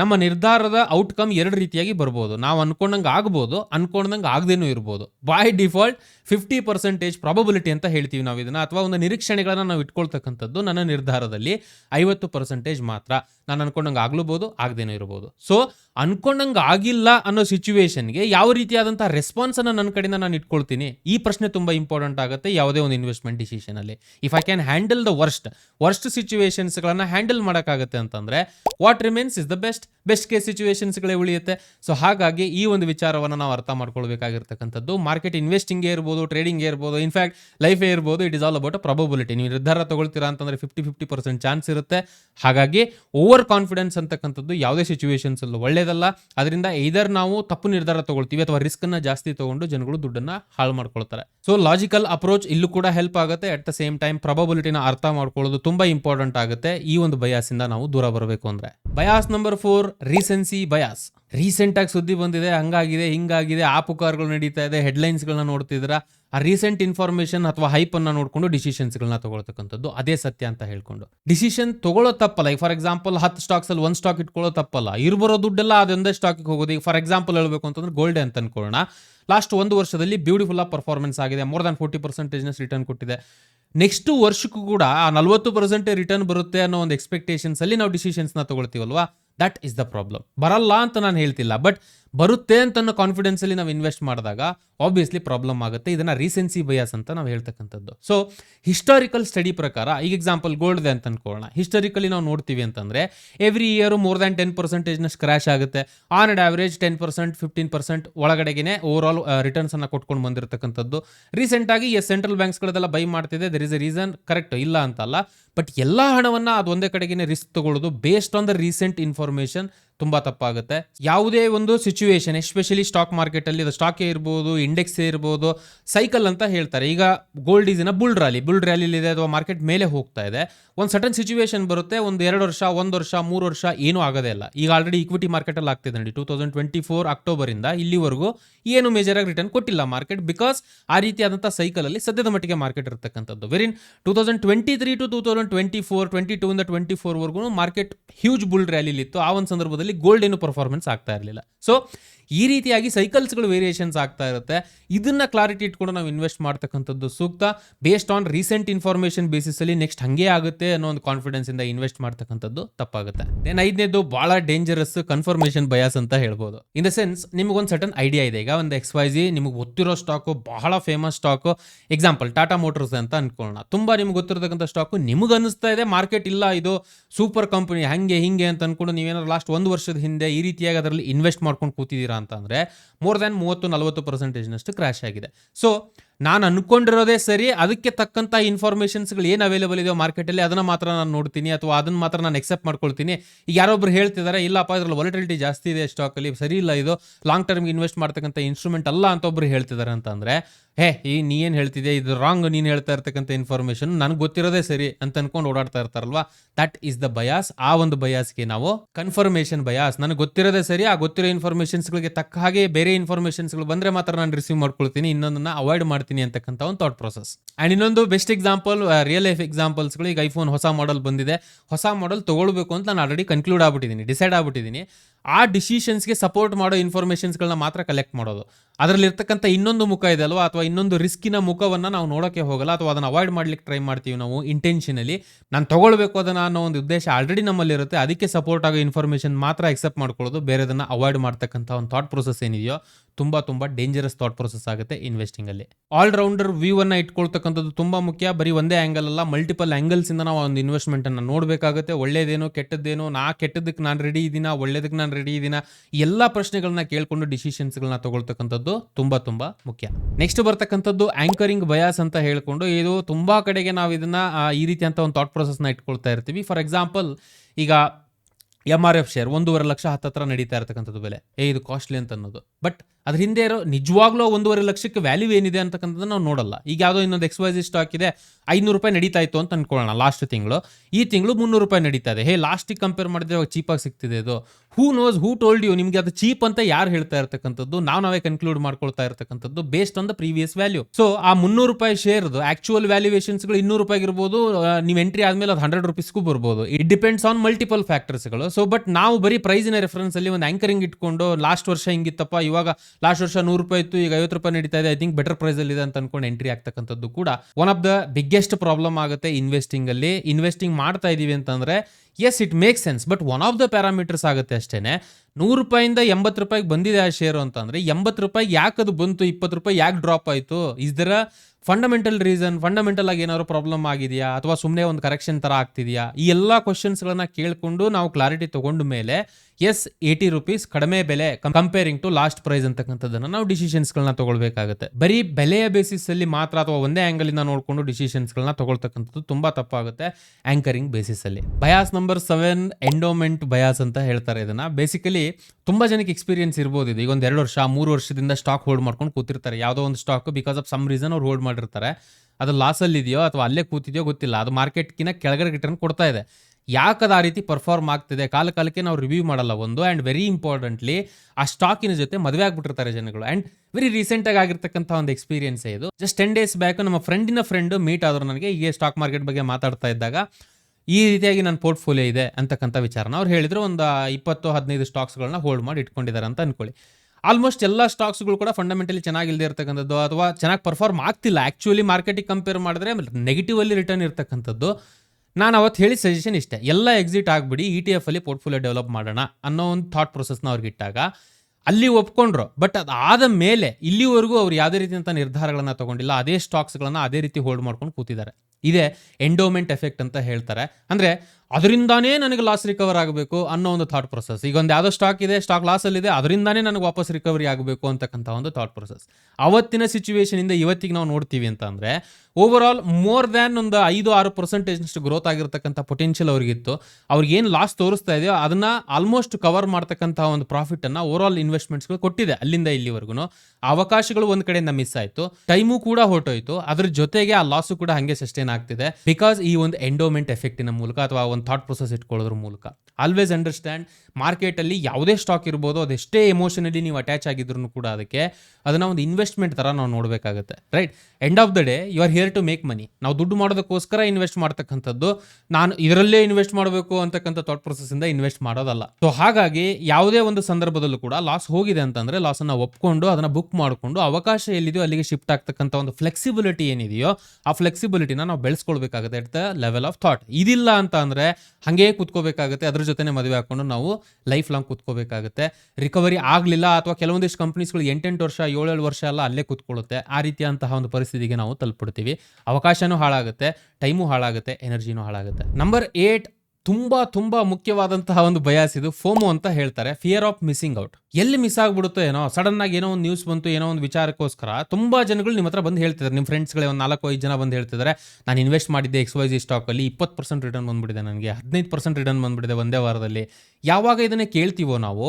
ನಮ್ಮ ನಿರ್ಧಾರದ ಔಟ್ಕಮ್ ಎರಡು ರೀತಿಯಾಗಿ ಬರ್ಬೋದು. ನಾವು ಅನ್ಕೊಂಡಂಗೆ ಆಗ್ಬೋದು, ಅನ್ಕೊಂಡಂಗೆ ಆಗದೇನೂ ಇರ್ಬೋದು. By default fifty percentage probability ಅಂತ ಹೇಳ್ತೀವಿ ನಾವು ಇದನ್ನು. ಅಥವಾ ಒಂದು ನಿರೀಕ್ಷಣೆಗಳನ್ನು ನಾವು ಇಟ್ಕೊಳ್ತಕ್ಕಂಥದ್ದು ನನ್ನ ನಿರ್ಧಾರದಲ್ಲಿ ಐವತ್ತು ಪರ್ಸೆಂಟೇಜ್ ಮಾತ್ರ. ನಾನು ಅನ್ಕೊಂಡಂಗೆ ಆಗ್ಲೂಬೋದು, ಆಗದೇನೂ ಇರ್ಬೋದು. ಸೊ ಅನ್ಕೊಂಡಂಗೆ ಆಗಿಲ್ಲ ಅನ್ನೋ ಸಿಚುವೇಶನ್ಗೆ ಯಾವ ರೀತಿಯಾದಂಥ ರೆಸ್ಪಾನ್ಸನ್ನು ನನ್ನ ಕಡೆಯಿಂದ ನಾನು ಇಟ್ಕೊಳ್ತೀನಿ? ಈ ಪ್ರಶ್ನೆ ತುಂಬ ಇಂಪಾರ್ಟೆಂಟ್ ಆಗುತ್ತೆ ಯಾವುದೇ ಒಂದು investment ಡಿಸಿಷನಲ್ಲಿ if I can handle the worst worst ಸಿಚುವೇಶನ್ಸ್ಗಳನ್ನು handle ಮಾಡೋಕ್ಕಾಗತ್ತೆ ಅಂತಂದರೆ what remains is the best best case ಸಿಚುವೇಶನ್ಸ್ಗಳೇ ಉಳಿಯುತ್ತೆ. ಸೊ ಹಾಗಾಗಿ ಈ ಒಂದು ವಿಚಾರವನ್ನು ನಾವು ಅರ್ಥ ಮಾಡ್ಕೊಳ್ಬೇಕಾಗಿರ್ತಕ್ಕಂಥದ್ದು. ಮಾರ್ಕೆಟ್ ಇನ್ವೆಸ್ಟಿಂಗೇ ಇರ್ಬೋದು ಟ್ರೇಡಿಂಗೇ ಇರ್ಬೋದು ಇನ್ಫ್ಯಾಕ್ಟ್ ಲೈಫೇ ಇರ್ಬೋದು it is all about probability ನೀವು ನಿರ್ಧಾರ ತಗೊಳ್ತೀರಾ ಅಂತಂದರೆ ಫಿಫ್ಟಿ ಫಿಫ್ಟಿ ಪರ್ಸೆಂಟ್ ಚಾನ್ಸ್ ಇರುತ್ತೆ. ಹಾಗಾಗಿ ಓವರ್ ಕಾನ್ಫಿಡೆನ್ಸ್ ಅಂತಕ್ಕಂಥದ್ದು ಯಾವುದೇ ಸಿಚುವೇಶನ್ಸಲ್ಲೂ ಒಳ್ಳೆಯದಲ್ಲ ಅದರಿಂದ ಇದರ್ ನಾವು ತಪ್ಪು ನಿರ್ಧಾರ ತಗೊಳ್ತೀವಿ ಅಥವಾ ರಿಸ್ಕನ್ನು ಜಾಸ್ತಿ ತಗೊಂಡು ಜನಗಳು ದುಡ್ಡನ್ನು ಹಾಳು ಮಾಡ್ಕೊಳ್ತಾರೆ. ಸೊ ಲಾಜಿಕಲ್ ಅಪ್ರೋಚ್ ಇಲ್ಲೂ ಕೂಡ ಹೆಲ್ಪ್ ಆಗುತ್ತೆ. ಅಟ್ ದ ಸೇಮ್ ಟೈಮ್ ಪ್ರಾಬಬಿಲಿಟಿನ ಅರ್ಥ ಮಾಡ್ಕೊಳ್ಳೋದು ತುಂಬಾ ಇಂಪಾರ್ಟೆಂಟ್ ಆಗುತ್ತೆ. ಈ ಒಂದು ಬಯಾಸಿಂದ ನಾವು ದೂರ ಬರಬೇಕು ಅಂದ್ರೆ. Bias number four recency bias recent ಆಗಿ ಸುದ್ದಿ ಬಂದಿದೆ, ಹಂಗಾಗಿದೆ, ಹಿಂಗಾಗಿದೆ ಆ ಪುಕಾರ್ಗಳು ನಡೀತಾ ಇದೆ ಹೆಡ್ಲೈನ್ಸ್ಗಳನ್ನ ನೋಡ್ತಿದ್ರ ಆ ರೀಸೆಂಟ್ ಇನ್ಫಾರ್ಮೇಷನ್ ಅಥವಾ ಹೈಪ್ ಅನ್ನ ನೋಡ್ಕೊಂಡು ಡಿಸಿಷನ್ಸ್ಗಳನ್ನ ತಗೊಳ್ತಕ್ಕಂಥದ್ದು ಅದೇ ಸತ್ಯ ಅಂತ ಹೇಳ್ಕೊಂಡು. ಡಿಸಿಷನ್ ತಗೊಳ್ಳೋ ತಪ್ಪಲ್ಲ. ಈಗ ಫಾರ್ ಎಕ್ಸಾಂಪಲ್ ಹತ್ತು ಸ್ಟಾಕ್ಸ್ ಅಲ್ಲಿ ಒಂದು ಸ್ಟಾಕ್ ಇಟ್ಕೊಳ್ಳೋ ತಪ್ಪಲ್ಲ. ಇರ್ಬರೋ ದುಡ್ಡೆಲ್ಲ ಅದೊಂದೇ ಸ್ಟಾಕಿಗೆ ಹೋಗೋದು. ಈಗ ಫಾರ್ ಎಕ್ಸಾಂಪಲ್ ಹೇಳ್ಬೇಕು ಅಂತಂದ್ರೆ ಗೋಲ್ಡ್ ಅಂತ ಅನ್ಕೊಳ್ಳೋಣ. ಲಾಸ್ಟ್ ಒಂದು ವರ್ಷದಲ್ಲಿ ಬ್ಯೂಟಿಫುಲ್ ಆಗಿ ಪರ್ಫಾರ್ಮೆನ್ಸ್ ಆಗಿದೆ. ಮೋರ್ ದನ್ ಫೋರ್ಟಿ ಪರ್ಸೆಂಟೇಜ್ನಸ್ ರಿಟರ್ನ್ ಕೊಟ್ಟಿದೆ. ನೆಕ್ಸ್ಟ್ ವರ್ಷಕ್ಕೂ ಕೂಡ ಆ ನಲ್ವತ್ತು ಪರ್ಸೆಂಟ್ ರಿಟರ್ನ್ ಬರುತ್ತೆ ಅನ್ನೋ ಒಂದು ಎಕ್ಸ್ಪೆಕ್ಟೇಷನ್ಸ್ ಅಲ್ಲಿ ನಾವು ಡಿಸಿಷನ್ಸ್ನ ತಗೊಳ್ತೀವಲ್ವಾ? ದಟ್ ಇಸ್ ದ ಪ್ರಾಬ್ಲಮ್ ಬರಲ್ಲ ಅಂತ ನಾನು ಹೇಳ್ತಿಲ್ಲ ಬಟ್ ಬರುತ್ತೆ ಅಂತ ಅನ್ನೋ ಕಾನ್ಫಿಡೆನ್ಸ್ ಅಲ್ಲಿ ನಾವು ಇನ್ವೆಸ್ಟ್ ಮಾಡಿದಾಗ ಆಬ್ವಿಯಸ್ಲಿ ಪ್ರಾಬ್ಲಮ್ ಆಗುತ್ತೆ. ಇದನ್ನ ರೀಸೆನ್ಸಿ ಬಯಾಸ್ ಅಂತ ನಾವು ಹೇಳ್ತಕ್ಕಂಥದ್ದು. ಸೊ ಹಿಸ್ಟಾರಿಕಲ್ ಸ್ಟಡಿ ಪ್ರಕಾರ, ಈಗ ಎಕ್ಸಾಂಪಲ್ ಗೋಲ್ಡ್ ಅಂತ ಅನ್ಕೊಳ್ಳೋಣ. ಹಿಸ್ಟಾರಿಕಲಿ ನಾವು ನೋಡ್ತೀವಿ ಅಂತಂದ್ರೆ every year more than ten ಪರ್ಸೆಂಟೇಜ್ನಷ್ಟು crash ಆಗುತ್ತೆ. On and average ten percent fifteen percent ಒಳಗಡೆಗೆ ಓವರ್ ಆಲ್ ರಿಟರ್ನ್ಸ್ ಅನ್ನ ಕೊಟ್ಕೊಂಡು ಬಂದಿರತಕ್ಕಂಥದ್ದು. ರೀಸೆಂಟ್ ಆಗಿ ಎಸ್ ಸೆಂಟ್ರಲ್ ಬ್ಯಾಂಕ್ಸ್ಗಳದೆಲ್ಲ ಬೈ ಮಾಡ್ತಿದೆ. There is a reason correct ಇಲ್ಲ ಅಂತಲ್ಲ ಬಟ್ ಎಲ್ಲ ಹಣವನ್ನ ಅದು ಒಂದೇ ಕಡೆಗೆ ರಿಸ್ಕ್ ತಗೊಳ್ಳೋದು based on the recent information ತುಂಬಾ ತಪ್ಪಾಗುತ್ತೆ. ಯಾವುದೇ ಒಂದು ಸಿಚುವೇಶನ್ ಎಸ್ಪೆಷಲಿ ಸ್ಟಾಕ್ ಮಾರ್ಕೆಟ್ ಅಲ್ಲಿ ಸ್ಟಾಕೇ ಇರ್ಬೋದು ಇಂಡೆಕ್ಸೇ ಇರ್ಬೋದು ಸೈಕಲ್ ಅಂತ ಹೇಳ್ತಾರೆ. ಈಗ gold is in bull rally bull rally ಇದೆ ಅಥವಾ ಮಾರ್ಕೆಟ್ ಮೇಲೆ ಹೋಗ್ತಾ ಇದೆ. ಒಂದು ಸಟನ್ ಸಿಚುವೇಶನ್ ಬರುತ್ತೆ, ಒಂದು ಎರಡು ವರ್ಷ, ಒಂದು ವರ್ಷ, ಮೂರು ವರ್ಷ ಏನೂ ಆಗೋದೇ ಇಲ್ಲ. ಈಗ ಆಲ್ರೆಡಿ ಇಕ್ವಿಟಿ ಮಾರ್ಕೆಟ್ ಅಲ್ಲಿ ಆಗ್ತಿದೆ ನೋಡಿ two thousand twenty four October ಇಂದ ಇಲ್ಲಿವರೆಗೂ ಏನು ಮೇಜರ್ ಆಗಿ ರಿಟರ್ನ್ ಕೊಟ್ಟಿಲ್ಲ ಮಾರ್ಕೆಟ್ ಬಿಕಾಸ್ ಆ ರೀತಿಯಾದಂಥ ಸೈಕಲ್ ಅಲ್ಲಿ ಸದ್ಯದ ಮಟ್ಟಿಗೆ ಮಾರ್ಕೆಟ್ ಇರತಕ್ಕಂಥದ್ದು. ವೆರಿನ್ two thousand twenty three to two thousand twenty four twenty two ಇಂದ ಟ್ವೆಂಟಿ ಫೋರ್ ವರ್ಗೂ ಮಾರ್ಕೆಟ್ ಹ್ಯೂಜ್ ಬುಲ್ ರ್ಯಾಲಿಲಿತ್ತು ಆ ಒಂದು ಸಂದರ್ಭದಲ್ಲಿ ಗೋಲ್ಡ್ ಏನು ಪರ್ಫಾರ್ಮೆನ್ಸ್ ಆಗ್ತಾ ಇರಲಿಲ್ಲ. ಸೊ ಈ ರೀತಿಯಾಗಿ ಸೈಕಲ್ಸ್ಗಳು ವೇರಿಯೇಷನ್ಸ್ ಆಗ್ತಾ ಇರುತ್ತೆ. ಇದನ್ನ ಕ್ಲಾರಿಟಿ ಇಟ್ಕೊಂಡು ನಾವು ಇನ್ವೆಸ್ಟ್ ಮಾಡ್ತಕ್ಕಂಥದ್ದು ಸೂಕ್ತ. Based on recent information basis ಅಲ್ಲಿ ನೆಕ್ಸ್ಟ್ ಹಂಗೆ ಆಗುತ್ತೆ ಅನ್ನೋ ಒಂದು ಕಾನ್ಫಿಡೆನ್ಸ್ ಇಂದ ಇನ್ವೆಸ್ಟ್ ಮಾಡ್ತಕ್ಕಂಥದ್ದು ತಪ್ಪಾಗುತ್ತೆ. ದೆನ್ ಐದನೇದು ಬಹಳ ಡೇಂಜರಸ್ ಕನ್ಫರ್ಮೇಷನ್ ಬಯಾಸ್ ಅಂತ ಹೇಳ್ಬೋದು. ಇನ್ ದ ಸೆನ್ಸ್ ನಿಮಗೊಂದು ಸಟನ್ ಐಡಿಯಾ ಇದೆ. ಈಗ ಒಂದು ಎಕ್ಸ್ ವೈ ಜಿ ನಿಮಗೆ ಗೊತ್ತಿರೋ ಸ್ಟಾಕು ಬಹಳ famous stock example Tata Motors ಅಂತ ಅನ್ಕೊಳ್ಳೋಣ. ತುಂಬಾ ನಿಮ್ಗೆ ಗೊತ್ತಿರತಕ್ಕಂಥ ಸ್ಟಾಕು ನಿಮ್ಗೆ ಅನಿಸ್ತಾ ಇದೆ ಮಾರ್ಕೆಟ್ ಇಲ್ಲ ಇದು. ಸೂಪರ್ ಕಂಪನಿ ಹಂಗೆ ಹಿಂಗೆ ಅಂತ ಅನ್ಕೊಂಡು ನೀವೇನಾದ್ರು ಲಾಸ್ಟ್ ಒಂದು ವರ್ಷದ ಹಿಂದೆ ಈ ರೀತಿಯಾಗಿ ಅದರಲ್ಲಿ ಇನ್ವೆಸ್ಟ್ ಮಾಡ್ಕೊಂಡು ಕೂತಿದ್ದೀರಾ ಅಂತಂದ್ರೆ ಮೋರ್ ದ್ಯಾನ್ ಮೂವತ್ತು, ನಲವತ್ತು ಪರ್ಸೆಂಟೇಜ್ನಷ್ಟು ಕ್ರ್ಯಾಶ್ ಆಗಿದೆ. ಸೊ ನಾನು ಅನ್ಕೊಂಡಿರೋದೇ ಸರಿ, ಅದಕ್ಕೆ ತಕ್ಕಂಥ ಇನ್ಫಾರ್ಮೇಷನ್ಸ್ಗಳು ಏನು ಅವೈಲೇಬಲ್ ಇದೆಯೋ ಮಾರ್ಕೆಟಲ್ಲಿ ಅದನ್ನು ಮಾತ್ರ ನಾನು ನೋಡ್ತೀನಿ ಅಥವಾ ಅದನ್ನು ಮಾತ್ರ ನಾನು ಎಕ್ಸೆಪ್ಟ್ ಮಾಡ್ಕೊಳ್ತೀನಿ. ಈಗ ಯಾರೊಬ್ರು ಹೇಳ್ತಿದ್ದಾರೆ ಇಲ್ಲಪ್ಪ, ಇದ್ರಲ್ಲಿ ವಾಲಿಟಿಲಿಟಿ ಜಾಸ್ತಿ ಇದೆ ಸ್ಟಾಕಲ್ಲಿ ಸರಿ ಇಲ್ಲ ಇದು ಲಾಂಗ್ ಟರ್ಮ್ಗೆ ಇನ್ವೆಸ್ಟ್ ಮಾಡ್ತಕ್ಕಂಥ ಇನ್ಸ್ಟ್ರೂಮೆಂಟ್ ಅಲ್ಲ ಅಂತ ಒಬ್ರು ಹೇಳ್ತಿದ್ದಾರೆ ಅಂತಂದರೆ ಹೇ, ಈ ನೀ ಏನು ಹೇಳ್ತಿದ್ದೆ ಇದು ರಾಂಗ್ ನೀನು ಹೇಳ್ತಾ ಇರ್ತಕ್ಕಂಥ ಇನ್ಫಾರ್ಮೇಷನ್ ನನಗೆ ಗೊತ್ತಿರೋದೇ ಸರಿ ಅಂತ ಅನ್ಕೊಂಡು ಓಡಾಡ್ತಾ ಇರ್ತಾರಲ್ವಾ? ದಟ್ ಈಸ್ ದ ಬಯಾಸ್ ಆ ಒಂದು ಬಯಾಸ್ಗೆ ನಾವು ಕನ್ಫರ್ಮೇಷನ್ ಬಯಾಸ್ ನನಗೆ ಗೊತ್ತಿರೋದೇ ಸರಿ, ಆ ಗೊತ್ತಿರೋ ಇನ್ಫಾರ್ಮೇಷನ್ಸ್ಗಳಿಗೆ ತಕ್ಕ ಹಾಗೆ ಬೇರೆ ಇನ್ಫಾರ್ಮೇಷನ್ಸ್ಗಳು ಬಂದರೆ ಮಾತ್ರ ನಾನು ರಿಸೀವ್ ಮಾಡ್ಕೊಳ್ತೀನಿ, ಇನ್ನೊಂದನ್ನು ಅವಾಯ್ಡ್ ಮಾಡ್ತೀನಿ ಅಂತಕ್ಕಂಥ ಒಂದು ಥಾಟ್ ಪ್ರೊಸೆಸ್ ಆ್ಯಂಡ್ ಇನ್ನೊಂದು ಬೆಸ್ಟ್ ಎಕ್ಸಾಂಪಲ್ ರಿಯಲ್ ಲೈಫ್ ಎಕ್ಸಾಂಪಲ್ಸ್ಗಳು ಈಗ ಐಫೋನ್ ಹೊಸ ಮಾಡೆಲ್ ಬಂದಿದೆ. ಹೊಸ ಮಾಡೆಲ್ ತೊಗೊಳ್ಬೇಕು ಅಂತ ನಾನು ಆಲ್ರೆಡಿ ಕನ್ಕ್ಲೂಡ್ ಆಗ್ಬಿಟ್ಟಿದ್ದೀನಿ ಡಿಸೈಡ್ ಆಗ್ಬಿಟ್ಟಿದ್ದೀನಿ ಆ ಡಿಸಿಷನ್ಸ್ಗೆ ಸಪೋರ್ಟ್ ಮಾಡೋ ಇನ್ಫಾರ್ಮೇಷನ್ಸ್ಗಳನ್ನ ಮಾತ್ರ ಕಲೆಕ್ಟ್ ಮಾಡೋದು. ಅದರಲ್ಲಿರ್ತಕ್ಕಂಥ ಇನ್ನೊಂದು ಮುಖ ಇದೆ ಅಲ್ವಾ? ಅಥವಾ ಇನ್ನೊಂದು ರಿಸ್ಕಿನ ಮುಖವನ್ನು ನಾವು ನೋಡೋಕ್ಕೆ ಹೋಗಲ್ಲ, ಅಥವಾ ಅದನ್ನು ಅವಾಯ್ಡ್ ಮಾಡ್ಲಿಕ್ಕೆ ಟ್ರೈ ಮಾಡ್ತೀವಿ ನಾವು ಇಂಟೆನ್ಷನಲಿ ನಾನು ತೊಗೊಳ್ಬೇಕು ಅದನ್ನು ಅನ್ನೋ ಒಂದು ಉದ್ದೇಶ ಆಲ್ರೆಡಿ ನಮ್ಮಲ್ಲಿರುತ್ತೆ. ಅದಕ್ಕೆ ಸಪೋರ್ಟ್ ಆಗೋ ಇನ್ಫಾರ್ಮೇಷನ್ ಮಾತ್ರ ಎಕ್ಸೆಪ್ಟ್ ಮಾಡ್ಕೊಳ್ಳೋದು. ಬೇರೆದನ್ನು ಅವಾಯ್ಡ್ ಮಾಡ್ತಕ್ಕಂಥ ಒಂದು ಥಾಟ್ ಪ್ರೊಸೆಸ್ ಏನಿದೆಯೋ, ತುಂಬ ತುಂಬ ಡೇಂಜರಸ್ ಥಾಟ್ ಪ್ರೊಸೆಸ್ ಆಗುತ್ತೆ ಇನ್ವೆಸ್ಟಿಂಗಲ್ಲಿ ಆಲ್ರೌಂಡರ್ ವ್ಯೂವನ್ನು ಇಟ್ಕೊಳ್ತಕ್ಕಂಥದ್ದು ತುಂಬ ಮುಖ್ಯ. ಬರೀ ಒಂದೇ ಆ್ಯಂಗಲ್ ಅಲ್ಲ ಮಲ್ಟಿಪಲ್ ಆ್ಯಂಗಲ್ಸಿಂದ ನಾವು ಒಂದು ಇನ್ವೆಸ್ಟ್ಮೆಂಟನ್ನು ನೋಡಬೇಕಾಗುತ್ತೆ. ಒಳ್ಳೇದೇನೋ, ಕೆಟ್ಟದ್ದೇನೋ, ನಾ ಕೆಟ್ಟದಕ್ಕೆ ನಾನು ರೆಡಿ ಇದ್ದೀನಿ ಒಳ್ಳೇದಕ್ಕೆ ನಾನು ರೆಡಿ ಇದೀನಾ ದಿನ ಎಲ್ಲಾ ಪ್ರಶ್ನೆಗಳನ್ನ ಕೇಳ್ಕೊಂಡು ಡಿಸಿಷನ್ಸ್ಗಳನ್ನ ತಗೊಳ್ತಕ್ಕಂಥದ್ದು ತುಂಬಾ ತುಂಬಾ ಮುಖ್ಯ. ನೆಕ್ಸ್ಟ್ ಬರ್ತಕ್ಕಂಥದ್ದು ಆಂಕರಿಂಗ್ ಬಯಾಸ್ ಅಂತ ಹೇಳ್ಕೊಂಡು ಇದು ತುಂಬಾ ಕಡೆಗೆ ನಾವು ಇದನ್ನ ಈ ರೀತಿ ಅಂತ ಒಂದು ಥಾಟ್ ಪ್ರೊಸೆಸ್ನ ಇಟ್ಕೊಳ್ತಾ ಇರ್ತೀವಿ. ಫಾರ್ ಎಕ್ಸಾಂಪಲ್ ಈಗ ಎಂ ಆರ್ ಎಫ್ ಶೇರ್ ಒಂದೂವರೆ ಲಕ್ಷ ಹತ್ತತ್ರ ನಡೀತಾ ಇರತಕ್ಕಂಥದ್ದು ಬೆಲೆ. ಏ, ಇದು ಕಾಸ್ಟ್ಲಿ ಅಂತ ಅನ್ನೋದು. ಬಟ್ ಅದ್ರ ಹಿಂದೆ ಇರೋ ನಿಜವಾಗ್ಲೂ ಒಂದೂವರೆ ಲಕ್ಷಕ್ಕೆ ವ್ಯಾಲ್ಯೂ ಏನಿದೆ ಅಂತಕ್ಕಂಥದ್ದು ನಾವು ನೋಡಲ್ಲ. ಈಗ ಯಾವುದೋ ಇನ್ನೊಂದು ಎಕ್ಸ್ ವೈಸಿ ಸ್ಟಾಕ್ ಇದೆ ಐನೂರು ರೂಪಾಯಿ ನಡೀತಾ ಇತ್ತು ಅಂತ ಅನ್ಕೊಳ್ಳೋಣ ಲಾಸ್ಟ್ ತಿಂಗಳು. ಈ ತಿಂಗಳು ಮುನ್ನೂರು ರೂಪಾಯಿ ನಡೀತಾ ಇದೆ. ಹೇ ಲಾಸ್ಟಿಗೆ ಕಂಪೇರ್ ಮಾಡಿದ್ರೆ ಇವಾಗ ಚೀಪಾಗಿ ಸಿಗ್ತಿದೆ ಇದು. Who knows who told you ನಿಮಗೆ ಅದು ಚೀಪ್ ಅಂತ ಯಾರು ಹೇಳ್ತಾ ಇರ್ತಕ್ಕಂಥದ್ದು? ನಾವು ನಾವೇ ಕನ್ಕ್ಲೂಡ್ ಮಾಡ್ಕೊಳ್ತಾ ಇರ್ತಕ್ಕಂಥದ್ದು based on the previous value so ಆ ಮುನ್ನೂರು ರೂಪಾಯಿ ಶೇರ್ದು ಆಕ್ಚುಯಲ್ ವ್ಯಾಲ್ಯೂಯೇಷನ್ಸ್ಗಳು ಇನ್ನೂರು ರೂಪಾಯಿ ಇರ್ಬೋದು ನೀವು ಎಂಟ್ರಿ ಆದ್ಮೇಲೆ ಅದು ಹಂಡ್ರೆಡ್ ರುಪೀಸ್ಗೂ ಬರ್ಬೋದು. ಇಟ್ ಡಿಪೆಂಡ್ಸ್ ಆನ್ ಮಲ್ಟಿಪಲ್ ಫ್ಯಾಕ್ಟರ್ಸ್ಗಳು ಸೊ ಬಟ್ ನಾವು ಬರೀ ಪ್ರೈಸಿನ ರೆಫರೆನ್ಸ್ ಅಲ್ಲಿ ಒಂದು ಆಂಕರಿಂಗ್ ಇಟ್ಕೊಂಡು ಲಾಸ್ಟ್ ವರ್ಷ ಹಿಂಗಿತ್ತಪ್ಪ, ಇವಾಗ ಲಾಸ್ಟ್ ವರ್ಷ ನೂರು ರೂಪಾಯಿ ಇತ್ತು, ಈಗ ಐವತ್ತು ರೂಪಾಯಿ ನಡೀತಾ ಇದೆ. ಐ ಥಿಂಕ್ ಬೆಟರ್ ಪ್ರೈಸ್ ಅಲ್ಲಿ ಇದೆ ಅಂತ ಅನ್ಕೊಂಡು ಎಂಟ್ರಿ ಆಗ್ತಕ್ಕಂಥದ್ದು ಕೂಡ one of the biggest problem ಆಗುತ್ತೆ ಇನ್ವೆಸ್ಟಿಂಗ್ ಅಲ್ಲಿ. ಇನ್ವೆಸ್ಟಿಂಗ್ ಮಾಡ್ತಾ ಇದೀವಿ ಅಂತಂದ್ರೆ yes it make sense but one of the parameters ಆಗುತ್ತೆ ಅಷ್ಟೇ ನೂರು ರೂಪಾಯಿಂದ ಎಂಬತ್ತು ರೂಪಾಯಿಗೆ ಬಂದಿದೆ ಆ ಶೇರು ಅಂತಂದ್ರೆ, ಎಂಬತ್ತು ರೂಪಾಯಿ ಯಾಕೆ ಅದು ಬಂತು, ಇಪ್ಪತ್ತು ರೂಪಾಯಿ ಯಾಕೆ ಡ್ರಾಪ್ ಆಯಿತು? ಇದರ ದರ ಫಂಡಮೆಂಟಲ್ ರೀಸನ್ ಫಂಡಮೆಂಟಲ್ ಆಗಿ ಏನಾದ್ರು ಪ್ರಾಬ್ಲಮ್ ಆಗಿದೆಯಾ? ಅಥವಾ ಸುಮ್ಮನೆ ಒಂದು ಕರೆಕ್ಷನ್ ಥರ ಆಗ್ತಿದೆಯಾ? ಈ ಎಲ್ಲ ಕ್ವಶನ್ಸ್ಗಳನ್ನ ಕೇಳಿಕೊಂಡು ನಾವು ಕ್ಲಾರಿಟಿ ತಗೊಂಡ ಮೇಲೆ ಎಸ್ ಏಯ್ಟಿ ರುಪೀಸ್ ಕಡಿಮೆ ಬೆಲೆ ಕಂಪೇರಿಂಗ್ ಟು ಲಾಸ್ಟ್ ಪ್ರೈಸ್ ಅಂತಕ್ಕಂಥದ್ದನ್ನು ನಾವು ಡಿಸಿಷನ್ಸ್ಗಳನ್ನ ತಗೊಳ್ಬೇಕಾಗುತ್ತೆ. ಬರೀ ಬೆಲೆಯ ಬೇಸಿಸ್ ಅಲ್ಲಿ ಮಾತ್ರ ಅಥವಾ ಒಂದೇ ಆಂಗಲ್ ಇಂದ ನೋಡಿಕೊಂಡು ಡಿಸಿಷನ್ಸ್ಗಳನ್ನ ತಗೊಳ್ತಕ್ಕಂಥದ್ದು ತುಂಬಾ ತಪ್ಪಾಗುತ್ತೆ ಆಂಕರಿಂಗ್ ಬೇಸಿಸ್ ಅಲ್ಲಿ. Bias number seven endowment bias ಅಂತ ಹೇಳ್ತಾರೆ ಇದನ್ನ. ಬೇಸಿಕಲಿ ತುಂಬಾ ಜನಕ್ಕೆ ಎಕ್ಸ್ಪೀರಿಯನ್ಸ್ ಇರ್ಬೋದು ಇದು. ಈಗ ಒಂದು ಎರಡು ವರ್ಷ, ಮೂರು ವರ್ಷದಿಂದ ಸ್ಟಾಕ್ ಹೋಲ್ಡ್ ಮಾಡ್ಕೊಂಡು ಕೂತಿರ್ತಾರೆ. ಯಾವುದೋ ಒಂದು stock because of some reason ಅವ್ರು ಹೋಲ್ಡ್ ಮಾಡಿರ್ತಾರೆ. ಅದು ಲಾಸಲ್ಲಿ ಇದೆಯೋ ಅಥವಾ ಅಲ್ಲೇ ಕೂತಿದೆಯೋ ಗೊತ್ತಿಲ್ಲ. ಅದು ಮಾರ್ಕೆಟ್ಗಿನ ಕೆಳಗಡೆ ರಿಟರ್ನ್ ಕೊಡ್ತಾ ಇದೆ. ಯಾಕದ ಆ ರೀತಿ ಪರ್ಫಾರ್ಮ್ ಆಗ್ತಿದೆ? ಕಾಲ ಕಾಲಕ್ಕೆ ನಾವು ರಿವ್ಯೂ ಮಾಡಲ್ಲ ಒಂದು. ಆ್ಯಂಡ್ ವೆರಿ ಇಂಪಾರ್ಟೆಂಟ್ಲಿ ಆ ಸ್ಟಾಕಿನ ಜೊತೆ ಮದುವೆ ಆಗ್ಬಿಟ್ಟಿರ್ತಾರೆ ಜನಗಳು. ಆ್ಯಂಡ್ ವೆರಿ ರೀಸೆಂಟಾಗಿ ಆಗಿರ್ತಕ್ಕಂಥ ಒಂದು ಎಕ್ಸ್ಪೀರಿಯನ್ಸ್ ಇದು. ಜಸ್ಟ್ ಟೆನ್ ಡೇಸ್ ಬ್ಯಾಕ್ ನಮ್ಮ ಫ್ರೆಂಡಿನ ಫ್ರೆಂಡ್ ಮೀಟ್ ಆದ್ರು ನನಗೆ, ಹೀಗೆ ಸ್ಟಾಕ್ ಮಾರ್ಕೆಟ್ ಬಗ್ಗೆ ಮಾತಾಡ್ತಾ ಇದ್ದಾಗ, ಈ ರೀತಿಯಾಗಿ ನನ್ನ ಪೋರ್ಟ್ಫೋಲಿಯೋ ಇದೆ ಅಂತಕ್ಕಂಥ ವಿಚಾರನ ಅವ್ರು ಹೇಳಿದ್ರು. ಒಂದು ಇಪ್ಪತ್ತು, ಹದಿನೈದು ಸ್ಟಾಕ್ಸ್ಗಳನ್ನ ಹೋಲ್ಡ್ ಮಾಡಿ ಇಟ್ಕೊಂಡಿದ್ದಾರೆ ಅಂತ ಅನ್ಕೊಳ್ಳಿ. ಆಲ್ಮೋಸ್ಟ್ ಎಲ್ಲ ಸ್ಟಾಕ್ಸ್ಗಳು ಕೂಡ ಫಂಡಮೆಂಟಲಿ ಚೆನ್ನಾಗಿಲ್ಲದೆ ಇರ್ತಕ್ಕಂಥದ್ದು ಅಥವಾ ಚೆನ್ನಾಗಿ ಪರ್ಫಾರ್ಮ್ ಆಗ್ತಿಲ್ಲ. ಆ್ಯಕ್ಚುಲಿ ಮಾರ್ಕೆಟಿಗೆ ಕಂಪೇರ್ ಮಾಡಿದ್ರೆ ನೆಗೆಟಿವ್ ಅಲ್ಲಿ ರಿಟರ್ನ್ ಇರ್ತಕ್ಕಂಥದ್ದು. ನಾನು ಅವತ್ತು ಹೇಳಿ ಸಜೆಷನ್ ಇಷ್ಟೇ. ಎಲ್ಲ ಎಕ್ಸಿಟ್ ಆಗಿಬಿಡಿ ಇ ಟಿ ಎಫ್ ಅಲ್ಲಿ ಪೋರ್ಟ್ಫೋಲಿಯೋ ಡೆವಲಪ್ ಮಾಡೋಣ ಅನ್ನೋ ಒಂದು ಥಾಟ್ ಪ್ರೊಸೆಸ್ನ ಅವ್ರಿಗೆ ಇಟ್ಟಾಗ ಅಲ್ಲಿ ಒಪ್ಕೊಂಡ್ರು. ಬಟ್ ಅದಾದ ಮೇಲೆ ಇಲ್ಲಿವರೆಗೂ ಅವ್ರು ಯಾವುದೇ ರೀತಿಯಂಥ ನಿರ್ಧಾರಗಳನ್ನ ತಗೊಂಡಿಲ್ಲ, ಅದೇ ಸ್ಟಾಕ್ಸ್ಗಳನ್ನು ಅದೇ ರೀತಿ ಹೋಲ್ಡ್ ಮಾಡ್ಕೊಂಡು ಕೂತಿದ್ದಾರೆ. ಇದೇ ಎಂಡೋಮೆಂಟ್ ಎಫೆಕ್ಟ್ ಅಂತ ಹೇಳ್ತಾರೆ. ಅಂದರೆ ಅದರಿಂದಾನೇ ನನಗೆ ಲಾಸ್ ರಿಕವರ್ ಆಗಬೇಕು ಅನ್ನೋ ಒಂದು ಥಾಟ್ ಪ್ರೊಸೆಸ್ ಈಗ ಒಂದು ಯಾವುದೋ ಸ್ಟಾಕ್ ಇದೆ ಸ್ಟಾಕ್ ಲಾಸಲ್ಲಿದೆ ಅದರಿಂದಾನೇ ನನಗೆ ವಾಪಸ್ ರಿಕವರಿ ಆಗಬೇಕು ಅಂತಕ್ಕಂಥ ಒಂದು ಥಾಟ್ ಪ್ರೊಸೆಸ್ ಅವತ್ತಿನ ಸಿಚುವೇಶನಿಂದ ಇವತ್ತಿಗೆ ನಾವು ನೋಡ್ತೀವಿ ಅಂತ ಅಂದರೆ ಓವರ್ ಆಲ್ ಮೋರ್ ದ್ಯಾನ್ ಒಂದು ಐದು ಆರು ಪರ್ಸೆಂಟೇಜ್ನಷ್ಟು ಗ್ರೋತ್ ಆಗಿರ್ತಕ್ಕಂಥ ಪೊಟೆನ್ಷಿಯಲ್ ಅವರಿಗಿತ್ತು. ಅವ್ರಿಗೆ ಏನು ಲಾಸ್ ತೋರಿಸ್ತಾ ಇದೆಯೋ ಅದನ್ನ ಆಲ್ಮೋಸ್ಟ್ ಕವರ್ ಮಾಡ್ತಕ್ಕಂಥ ಒಂದು ಪ್ರಾಫಿಟನ್ನು ಓವರ್ ಆಲ್ ಇನ್ವೆಸ್ಟ್ಮೆಂಟ್ಸ್ಗಳು ಕೊಟ್ಟಿದೆ ಅಲ್ಲಿಂದ ಇಲ್ಲಿವರೆಗೂ ಅವಕಾಶಗಳು ಒಂದ್ ಕಡೆಯಿಂದ ಮಿಸ್ ಆಯ್ತು. ಟೈಮು ಕೂಡ ಹೊರಟೋಯ್ತು. ಅದ್ರ ಜೊತೆಗೆ ಆ ಲಾಸು ಕೂಡ ಹಂಗೆ ಸಸ್ಟೈನ್ ಆಗ್ತಿದೆ. ಬಿಕಾಸ್ ಈ ಒಂದು ಎಂಡೋಮೆಂಟ್ ಎಫೆಕ್ಟಿನ ಮೂಲಕ ಅಥವಾ ಒಂದು ಥಾಟ್ ಪ್ರೊಸೆಸ್ ಇಟ್ಕೊಳ್ಳೋದ್ರ ಮೂಲಕ. ಆಲ್ವೇಸ್ ಅಂಡರ್ಸ್ಟ್ಯಾಂಡ್ ಮಾರ್ಕೆಟಲ್ಲಿ ಯಾವುದೇ ಸ್ಟಾಕ್ ಇರ್ಬೋದು, ಅದೆಷ್ಟೇ ಎಮೋಷನಲಿ ನೀವು ಅಟ್ಯಾಚ್ ಆಗಿದ್ರು ಕೂಡ ಅದಕ್ಕೆ ಅದನ್ನ ಒಂದು ಇನ್ವೆಸ್ಟ್ಮೆಂಟ್ ಥರ ನಾವು ನೋಡಬೇಕಾಗುತ್ತೆ right end of the day you are here to make money ನಾವು ದುಡ್ಡು ಮಾಡೋದಕ್ಕೋಸ್ಕರ ಇನ್ವೆಸ್ಟ್ ಮಾಡ್ತಕ್ಕಂಥದ್ದು, ನಾನು ಇದರಲ್ಲೇ ಇನ್ವೆಸ್ಟ್ ಮಾಡಬೇಕು ಅಂತಕ್ಕಂಥ ಥಾಟ್ ಪ್ರೊಸೆಸ್ ಇಂದ ಇನ್ವೆಸ್ಟ್ ಮಾಡೋದಲ್ಲ. ಸೊ ಹಾಗಾಗಿ ಯಾವುದೇ ಒಂದು ಸಂದರ್ಭದಲ್ಲೂ ಕೂಡ ಲಾಸ್ ಹೋಗಿದೆ ಅಂತಂದರೆ ಲಾಸನ್ನು ಒಪ್ಕೊಂಡು ಅದನ್ನು ಬುಕ್ ಮಾಡಿಕೊಂಡು ಅವಕಾಶ ಎಲ್ಲಿದೆಯೋ ಅಲ್ಲಿಗೆ ಶಿಫ್ಟ್ ಆಗ್ತಕ್ಕಂಥ ಒಂದು ಫ್ಲೆಕ್ಸಿಬಿಲಿಟಿ ಏನಿದೆಯೋ ಆ ಫ್ಲೆಕ್ಸಿಬಿಲಿಟಿನ ನಾವು ಬೆಳೆಸ್ಕೊಳ್ಬೇಕಾಗುತ್ತೆ at the level of thought ಇದಿಲ್ಲ ಅಂತ ಅಂದರೆ ಹಾಗೇ ಕೂತ್ಕೋಬೇಕಾಗುತ್ತೆ, ಅದ್ರ ಜೊತೆ ಮದುವೆ ಹಾಕೊಂಡು ನಾವು ಲೈಫ್ ಲಾಂಗ್ ಕೂತ್ಕೋಬೇಕಾಗುತ್ತೆ. ರಿಕವರಿ ಆಗಲಿಲ್ಲ ಅಥವಾ ಕೆಲವೊಂದಿಷ್ಟು ಕಂಪ್ನೀಸ್ಗಳು ಎಂಟೆಂಟು ವರ್ಷ, ಏಳೇಳು ವರ್ಷ ಎಲ್ಲ ಅಲ್ಲೇ ಕೂತ್ಕೊಳ್ಳುತ್ತೆ. ಆ ರೀತಿಯಂತಹ ಒಂದು ಪರಿಸ್ಥಿತಿಗೆ ನಾವು ತಲುಪಿಡ್ತೀವಿ ಅವಕಾಶನೂ ಹಾಳಾಗುತ್ತೆ ಟೈಮು ಹಾಳಾಗುತ್ತೆ ಎನರ್ಜಿನೂ ಹಾಳಾಗುತ್ತೆ. ನಂಬರ್ ಏಟ್ ತುಂಬ ತುಂಬ ಮುಖ್ಯವಾದಂತಹ ಒಂದು ಬಯಾಸ್ ಇದು. ಫೋಮೋ ಅಂತ ಹೇಳ್ತಾರೆ. ಫಿಯರ್ ಆಫ್ ಮಿಸ್ಸಿಂಗ್ ಔಟ್ ಎಲ್ಲಿ ಮಿಸ್ ಆಗ್ಬಿಡುತ್ತೋ ಏನೋ, ಸಡನ್ ಆಗಿ ಏನೋ ಒಂದು ನ್ಯೂಸ್ ಬಂತು, ಏನೋ ಒಂದು ವಿಚಾರಕ್ಕೋಸ್ಕರ ತುಂಬಾ ಜನಗಳು ನಿಮ್ಮ ಹತ್ರ ಬಂದು ಹೇಳ್ತಿದ್ದಾರೆ. ನಿಮ್ಮ ಫ್ರೆಂಡ್ಸ್ಗಳೇ ಒಂದು ನಾಲ್ಕು ಐದು ಜನ ಬಂದು ಹೇಳ್ತಿದ್ದಾರೆ. ನಾನು ಇನ್ವೆಸ್ಟ್ ಮಾಡಿದ್ದೆ ಎಕ್ಸ್ ವೈ ಜಿ ಸ್ಟಾಕಲ್ಲಿ ಇಪ್ಪತ್ತು ಪರ್ಸೆಂಟ್ ರಿಟರ್ನ್ ಬಂದ್ಬಿಟ್ಟಿದೆ ನನಗೆ, ಹದಿನೈದು ಪರ್ಸೆಂಟ್ ರಿಟರ್ನ್ ಬಂದ್ಬಿಟ್ಟಿದೆ ಒಂದೇ ವಾರದಲ್ಲಿ. ಯಾವಾಗ ಇದನ್ನೇ ಕೇಳ್ತೀವೋ ನಾವು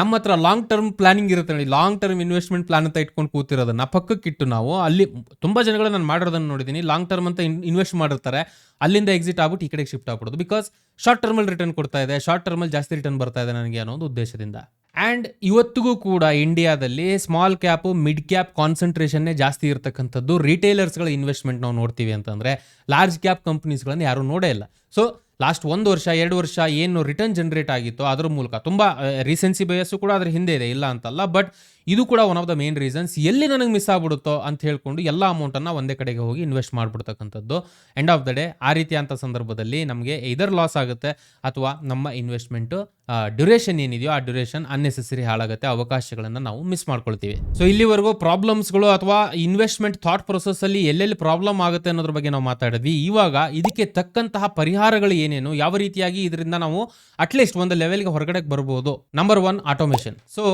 ನಮ್ಮ ಹತ್ರ ಲಾಂಗ್ ಟರ್ಮ್ ಪ್ಲಾನಿಂಗ್ ಇರುತ್ತೆ ನೋಡಿ. ಲಾಂಗ್ ಟರ್ಮ್ ಇನ್ವೆಸ್ಟ್ಮೆಂಟ್ ಪ್ಲಾನ್ ಅಂತ ಇಟ್ಕೊಂಡು ಕೂತಿರೋದನ್ನ ಪಕ್ಕಕ್ಕಿಟ್ಟು ನಾವು, ಅಲ್ಲಿ ತುಂಬ ಜನಗಳು ನಾನು ಮಾಡಿರೋದನ್ನ ನೋಡಿದ್ದೀನಿ ಲಾಂಗ್ ಟರ್ಮ್ ಅಂತ ಇನ್ವೆಸ್ಟ್ ಮಾಡಿರ್ತಾರೆ. ಅಲ್ಲಿಂದ ಎಕ್ಸಿಟ್ ಆಗ್ಬಿಟ್ಟು ಈ ಕಡೆಗೆ ಶಿಫ್ಟ್ ಆಗ್ಬಿಡೋದು. ಬಿಕಾಸ್ ಶಾರ್ಟ್ ಟರ್ಮಲ್ಲಿ ರಿಟರ್ನ್ ಕೊಡ್ತಾ ಇದೆ ಶಾರ್ಟ್ ಟರ್ಮಲ್ಲಿ ಜಾಸ್ತಿ ರಿಟರ್ನ್ ಬರ್ತಾ ಇದೆ ನನಗೆ ಅನ್ನೋದು ಉದ್ದೇಶದಿಂದ. ಆ್ಯಂಡ್ ಇವತ್ತಿಗೂ ಕೂಡ ಇಂಡಿಯಾದಲ್ಲಿ ಸ್ಮಾಲ್ ಕ್ಯಾಪು ಮಿಡ್ ಕ್ಯಾಪ್ ಕಾನ್ಸಂಟ್ರೇಷನ್ನೇ ಜಾಸ್ತಿ ಇರತಕ್ಕಂಥದ್ದು ರಿಟೇಲರ್ಸ್ಗಳ ಇನ್ವೆಸ್ಟ್ಮೆಂಟ್ ನಾವು ನೋಡ್ತೀವಿ ಅಂತಂದರೆ ಲಾರ್ಜ್ ಕ್ಯಾಪ್ ಕಂಪ್ನೀಸ್ಗಳನ್ನು ಯಾರೂ ನೋಡೇ ಇಲ್ಲ. ಸೊ ಲಾಸ್ಟ್ ಒಂದು ವರ್ಷ, ಎರಡು ವರ್ಷ ಏನು ರಿಟರ್ನ್ ಜನರೇಟ್ ಆಗಿತ್ತೋ ಅದ್ರ ಮೂಲಕ, ತುಂಬ ರೀಸೆನ್ಸಿ ಬಯಸ್ಸು ಕೂಡ ಅದ್ರ ಹಿಂದೆ ಇದೆ, ಇಲ್ಲ ಅಂತಲ್ಲ. ಬಟ್ ಇದು ಕೂಡ one of the main reasons ಎಲ್ಲಿ ನನಗೆ ಮಿಸ್ ಆಗ್ಬಿಡುತ್ತೋ ಅಂತ ಹೇಳ್ಕೊಂಡು ಎಲ್ಲ ಅಮೌಂಟನ್ನು ಒಂದೇ ಕಡೆಗೆ ಹೋಗಿ ಇನ್ವೆಸ್ಟ್ ಮಾಡಿಬಿಡ್ತಕ್ಕಂಥದ್ದು. ಎಂಡ್ ಆಫ್ ದ ಡೇ ಆ ರೀತಿಯಂಥ ಸಂದರ್ಭದಲ್ಲಿ ನಮಗೆ ಇದರ್ ಲಾಸ್ ಆಗುತ್ತೆ ಅಥವಾ ನಮ್ಮ ಇನ್ವೆಸ್ಟ್ಮೆಂಟು ಡ್ಯುರೇಷನ್ ಏನಿದೆಯೋ ಆ ಡ್ಯುರೇಷನ್ ಅನ್ನೆಸೆಸರಿ ಹಾಳಾಗುತ್ತೆ, ಅವಕಾಶಗಳನ್ನು ನಾವು ಮಿಸ್ ಮಾಡ್ಕೊಳ್ತೀವಿ. ಸೊ ಇಲ್ಲಿವರೆಗೂ ಪ್ರಾಬ್ಲಮ್ಸ್ಗಳು ಅಥವಾ ಇನ್ವೆಸ್ಟ್ಮೆಂಟ್ ಥಾಟ್ ಪ್ರೊಸೆಸ್ಸಲ್ಲಿ ಎಲ್ಲೆಲ್ಲಿ ಪ್ರಾಬ್ಲಮ್ ಆಗುತ್ತೆ ಅನ್ನೋದ್ರ ಬಗ್ಗೆ ನಾವು ಮಾತಾಡಿದ್ವಿ. ಇವಾಗ ಇದಕ್ಕೆ ತಕ್ಕಂತಹ ಪರಿಹಾರಗಳು ಏನೇನು, ಯಾವ ರೀತಿಯಾಗಿ ಇದರಿಂದ ನಾವು ಅಟ್ಲೀಸ್ಟ್ ಒಂದು ಲೆವೆಲ್ಗೆ ಹೊರಗಡೆ ಬರಬಹುದು ನಂಬರ್ ಒನ್ ಆಟೋಮೇಷನ್ ಸೊ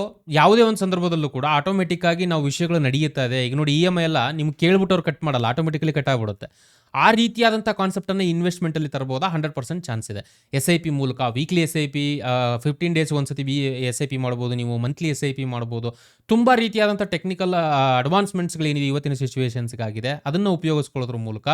ಯಾವುದೇ ಒಂದು ಸಂದರ್ಭದಲ್ಲೂ ಕೂಡ ಆಟೋಮೆಟಿಕ್ ಆಗಿ ನಾವು ವಿಷಯಗಳು ನಡೆಯುತ್ತಾ ಇದೆ. ಈಗ ನೋಡಿ ಇ ಎಂ ಐ ಎಲ್ಲ ನಿಮ್ಗೆ ಕೇಳ್ಬಿಟ್ಟು ಅವ್ರು ಕಟ್ ಮಾಡಲ್ಲ ಆಟೋಮೆಟಿಕಲಿ ಕಟ್ ಆಗ್ಬಿಡುತ್ತೆ. ಆ ರೀತಿಯಾದಂಥ ಕಾನ್ಸೆಪ್ಟನ್ನು ಇನ್ವೆಸ್ಟ್ಮೆಂಟಲ್ಲಿ ತರಬಹುದಾ ಹಂಡ್ರೆಡ್ ಪರ್ಸೆಂಟ್ ಚಾನ್ಸ್ ಇದೆ. ಎಸ್ ಐ ಪಿ ಮೂಲಕ weekly S I P fifteen days ಒಂದ್ಸತಿ ವಿ ಎಸ್ ಐ ಪಿ ಮಾಡ್ಬೋದು, ನೀವು ಮಂತ್ಲಿ ಎಸ್ ಐ ಪಿ ಮಾಡ್ಬೋದು. ತುಂಬ ರೀತಿಯಾದಂಥ ಟೆಕ್ನಿಕಲ್ ಅಡ್ವಾನ್ಸ್ಮೆಂಟ್ಸ್ಗಳೇನಿದೆ ಇವತ್ತಿನ ಸಿಚುವೇಶನ್ಸ್ಗಾಗಿದೆ ಅದನ್ನು ಉಪಯೋಗಿಸ್ಕೊಳ್ಳೋದ್ರ ಮೂಲಕ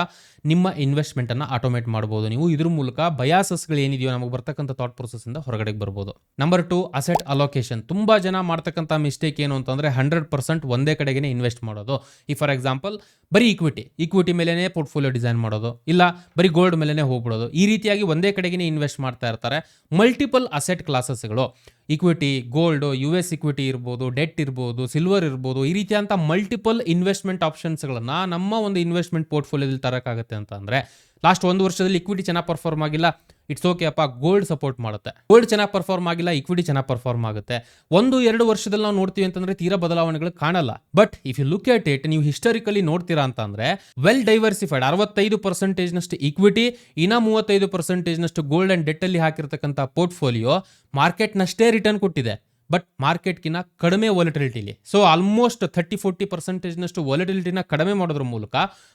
ನಿಮ್ಮ ಇನ್ವೆಸ್ಟ್ಮೆಂಟನ್ನು ಆಟೋಮೇಟ್ ಮಾಡ್ಬೋದು ನೀವು. ಇದ್ರ ಮೂಲಕ ಬಯಾಸಸ್ಗಳು ಏನಿದೆಯೋ ನಮಗೆ ಬರ್ತಕ್ಕಂಥ ಥಾಟ್ ಪ್ರೊಸೆಸ್ಸಿಂದ ಹೊರಗಡೆ ಬರ್ಬೋದು. ನಂಬರ್ ಟು ಅಸೆಟ್ ಅಲೋಕೇಶನ್ ತುಂಬ ಜನ ಮಾಡ್ತಕ್ಕಂಥ ಮಿಸ್ಟೇಕ್ ಏನು ಅಂತಂದರೆ ಹಂಡ್ರೆಡ್ ಪರ್ಸೆಂಟ್ ಒಂದೇ ಕಡೆಗೆ ಇನ್ವೆಸ್ಟ್ ಮಾಡೋದು. ಈ ಫಾರ್ ಎಕ್ಸಾಂಪಲ್ ಬರೀ ಇಕ್ವಿಟಿ ಇಕ್ವಿಟಿ ಮೇಲೇ ಪೋರ್ಟ್ಫೋಲಿಯೋ ಡಿಸೈನ್ ಮಾಡೋದು, ಇಲ್ಲ ಬರೀ ಗೋಲ್ಡ್ ಮೇಲೇ ಹೋಗ್ಬಿಡೋದು. ಈ ರೀತಿಯಾಗಿ ಒಂದೇ ಕಡೆಗೆ ಇನ್ವೆಸ್ಟ್ ಮಾಡ್ತಾ ಇರ್ತಾರೆ. Multiple asset ಕ್ಲಾಸಸ್ಗಳು equity gold U S equity ಇರ್ಬೋದು ಡೆಟ್ ಇರ್ಬೋದು ಸಿಲ್ವರ್ ಇರ್ಬೋದು, ಈ ರೀತಿಯಾದಂಥ ಮಲ್ಟಿಪಲ್ ಇನ್ವೆಸ್ಟ್ಮೆಂಟ್ ಆಪ್ಷನ್ಸ್ಗಳನ್ನು ನಮ್ಮ ಒಂದು ಇನ್ವೆಸ್ಟ್ಮೆಂಟ್ ಪೋರ್ಟ್ಫೋಲಿಯೋದಲ್ಲಿ ತರೋಕ್ಕಾಗುತ್ತೆ ಅಂತ ಅಂದರೆ ಲಾಸ್ಟ್ ಒಂದು ವರ್ಷದಲ್ಲಿ ಇಕ್ವಿಟಿ ಚೆನ್ನಾಗಿ ಪರ್ಫಾರ್ಮ್ ಆಗಿಲ್ಲ. ಇಟ್ಸ್ ಓಕೆ ಅಪ್ಪ. ಗೋಲ್ಡ್ ಸಪೋರ್ಟ್ ಮಾಡುತ್ತೆ. ಗೋಲ್ಡ್ ಚೆನ್ನಾಗಿ ಪರ್ಫಾರ್ಮ್ ಆಗಿಲ್ಲ ಇಕ್ವಿಟಿ ಚೆನ್ನಾಗಿ ಪರ್ಫಾರ್ಮ್ ಆಗುತ್ತೆ. ಒಂದು, ಎರಡು ವರ್ಷದಲ್ಲಿ ನಾವು ನೋಡ್ತೀವಿ ಅಂತಂದ್ರೆ ತೀರಾ ಬದಲಾವಣೆಗಳು ಕಾಣಲ್ಲ. But if you look at it ನೀವು ಹಿಸ್ಟಾರಿಕಲಿ ನೋಡ್ತೀರಾ ಅಂತಂದ್ರೆ ವೆಲ್ ಡೈವರ್ಸಿಫೈಡ್ ಅರವತ್ತೈದು ಪರ್ಸೆಂಟೇಜ್ನಷ್ಟು ಇಕ್ವಿಟಿ ಇನ್ನ ಮೂವತ್ತೈದು ಪರ್ಸೆಂಟೇಜ್ನಷ್ಟು ಗೋಲ್ಡ್ ಅಂಡ್ ಡೆಟ್ ಅಲ್ಲಿ ಹಾಕಿರ್ತಕ್ಕಂಥ ಪೋರ್ಟ್ಫೋಲಿಯೋ ಮಾರ್ಕೆಟ್ನಷ್ಟೇ ರಿಟರ್ನ್ ಕೊಟ್ಟಿದೆ. ಬಟ್ ಮಾರ್ಕೆಟ್ಗಿನ ಕಡಿಮೆ ವಾಲಿಟಿಲಿಟಿಲಿ ಸೊ ಆಲ್ಮೋಸ್ಟ್ ಥರ್ಟಿ ಫೋರ್ಟಿ ಪರ್ಸೆಂಟೇಜ್ನಷ್ಟು ವಾಲಿಟಿಲಿಟಿನ ಕಡಿಮೆ ಮಾಡೋದ್ರ ಮೂಲಕ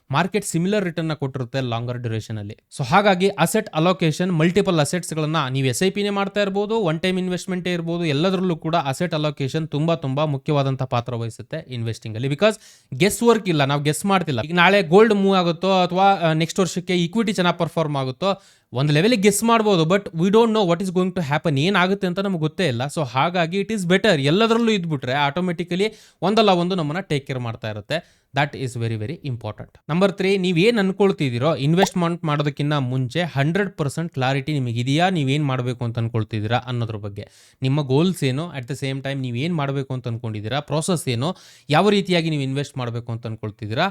ಮಾರ್ಕೆಟ್ ಸಿಮಿಲರ್ ರಿಟರ್ನ್ ಕೊಟ್ಟಿರುತ್ತೆ ಲಾಂಗರ್ ಡ್ಯೂರೇಷನ್ ಅಲ್ಲಿ ಸೊ ಹಾಗಾಗಿ ಅಸೆಟ್ ಅಲೋಕೇಶನ್ ಮಲ್ಟಿಪಲ್ ಅಸೆಟ್ಸ್ಗಳನ್ನು ನೀವು ಎಸ್ ಐ ಪಿನೇ ಮಾಡ್ತಾ ಇರ್ಬೋದು ಒನ್ ಟೈಮ್ ಇನ್ವೆಸ್ಟ್ಮೆಂಟೇ ಇರ್ಬೋದು ಎಲ್ಲದರಲ್ಲೂ ಕೂಡ ಅಸೆಟ್ ಅಲೋಕೇಶನ್ ತುಂಬ ತುಂಬ ಮುಖ್ಯವಾದಂಥ ಪಾತ್ರ ವಹಿಸುತ್ತೆ ಇನ್ವೆಸ್ಟಿಂಗಲ್ಲಿ ಬಿಕಾಸ್ ಗೆಸ್ ವರ್ಕ್ ಇಲ್ಲ ನಾವು ಗೆಸ್ ಮಾಡ್ತಿಲ್ಲ ಈಗ ನಾಳೆ ಗೋಲ್ಡ್ ಮೂವ್ ಆಗುತ್ತೋ ಅಥವಾ ನೆಕ್ಸ್ಟ್ ವರ್ಷಕ್ಕೆ ಇಕ್ವಿಟಿ ಚೆನ್ನಾಗಿ ಪರ್ಫಾರ್ಮ್ ಆಗುತ್ತೋ ಒಂದು ಲೆವೆಲಿಗೆ ಗೆಸ್ ಮಾಡ್ಬೋದು but we don't know what is going to happen ಏನಾಗುತ್ತೆ ಅಂತ ನಮ್ಗೆ ಗೊತ್ತೇ ಇಲ್ಲ. ಸೊ ಹಾಗಾಗಿ ಇಟ್ ಈಸ್ ಬೆಟರ್ ಎಲ್ಲದರಲ್ಲೂ ಇದ್ಬಿಟ್ರೆ ಆಟೋಮೆಟಿಕಲಿ ಒಂದಲ್ಲ ಒಂದು ನಮ್ಮನ್ನ ಟೇಕ್ ಕೇರ್ ಮಾಡ್ತಾ ಇರುತ್ತೆ. That is very very important number three ನೀವೇನು ಅನ್ಕೊಳ್ತಿದ್ದೀರೋ ಇನ್ವೆಸ್ಟ್ಮೆಂಟ್ ಮಾಡೋದಕ್ಕಿಂತ ಮುಂಚೆ ಹಂಡ್ರೆಡ್ ಪರ್ಸೆಂಟ್ ಕ್ಲಾರಿಟಿ ನಿಮಗೆ ಇದೆಯಾ? ನೀವೇನು ಮಾಡಬೇಕು ಅಂತ ಅನ್ಕೊಳ್ತಿದ್ದೀರಾ ಅನ್ನೋದ್ರ ಬಗ್ಗೆ. ನಿಮ್ಮ ಗೋಲ್ಸ್ ಏನು? ಅಟ್ ದ ಸೇಮ್ ಟೈಮ್ ನೀವು ಏನು ಮಾಡಬೇಕು ಅಂತ ಅನ್ಕೊಂಡಿದ್ದೀರಾ ಪ್ರೋಸೆಸ್ ಏನು? ಯಾವ ರೀತಿಯಾಗಿ ನೀವು ಇನ್ವೆಸ್ಟ್ ಮಾಡಬೇಕು ಅಂತ ಅನ್ಕೊಳ್ತಿದ್ದೀರಾ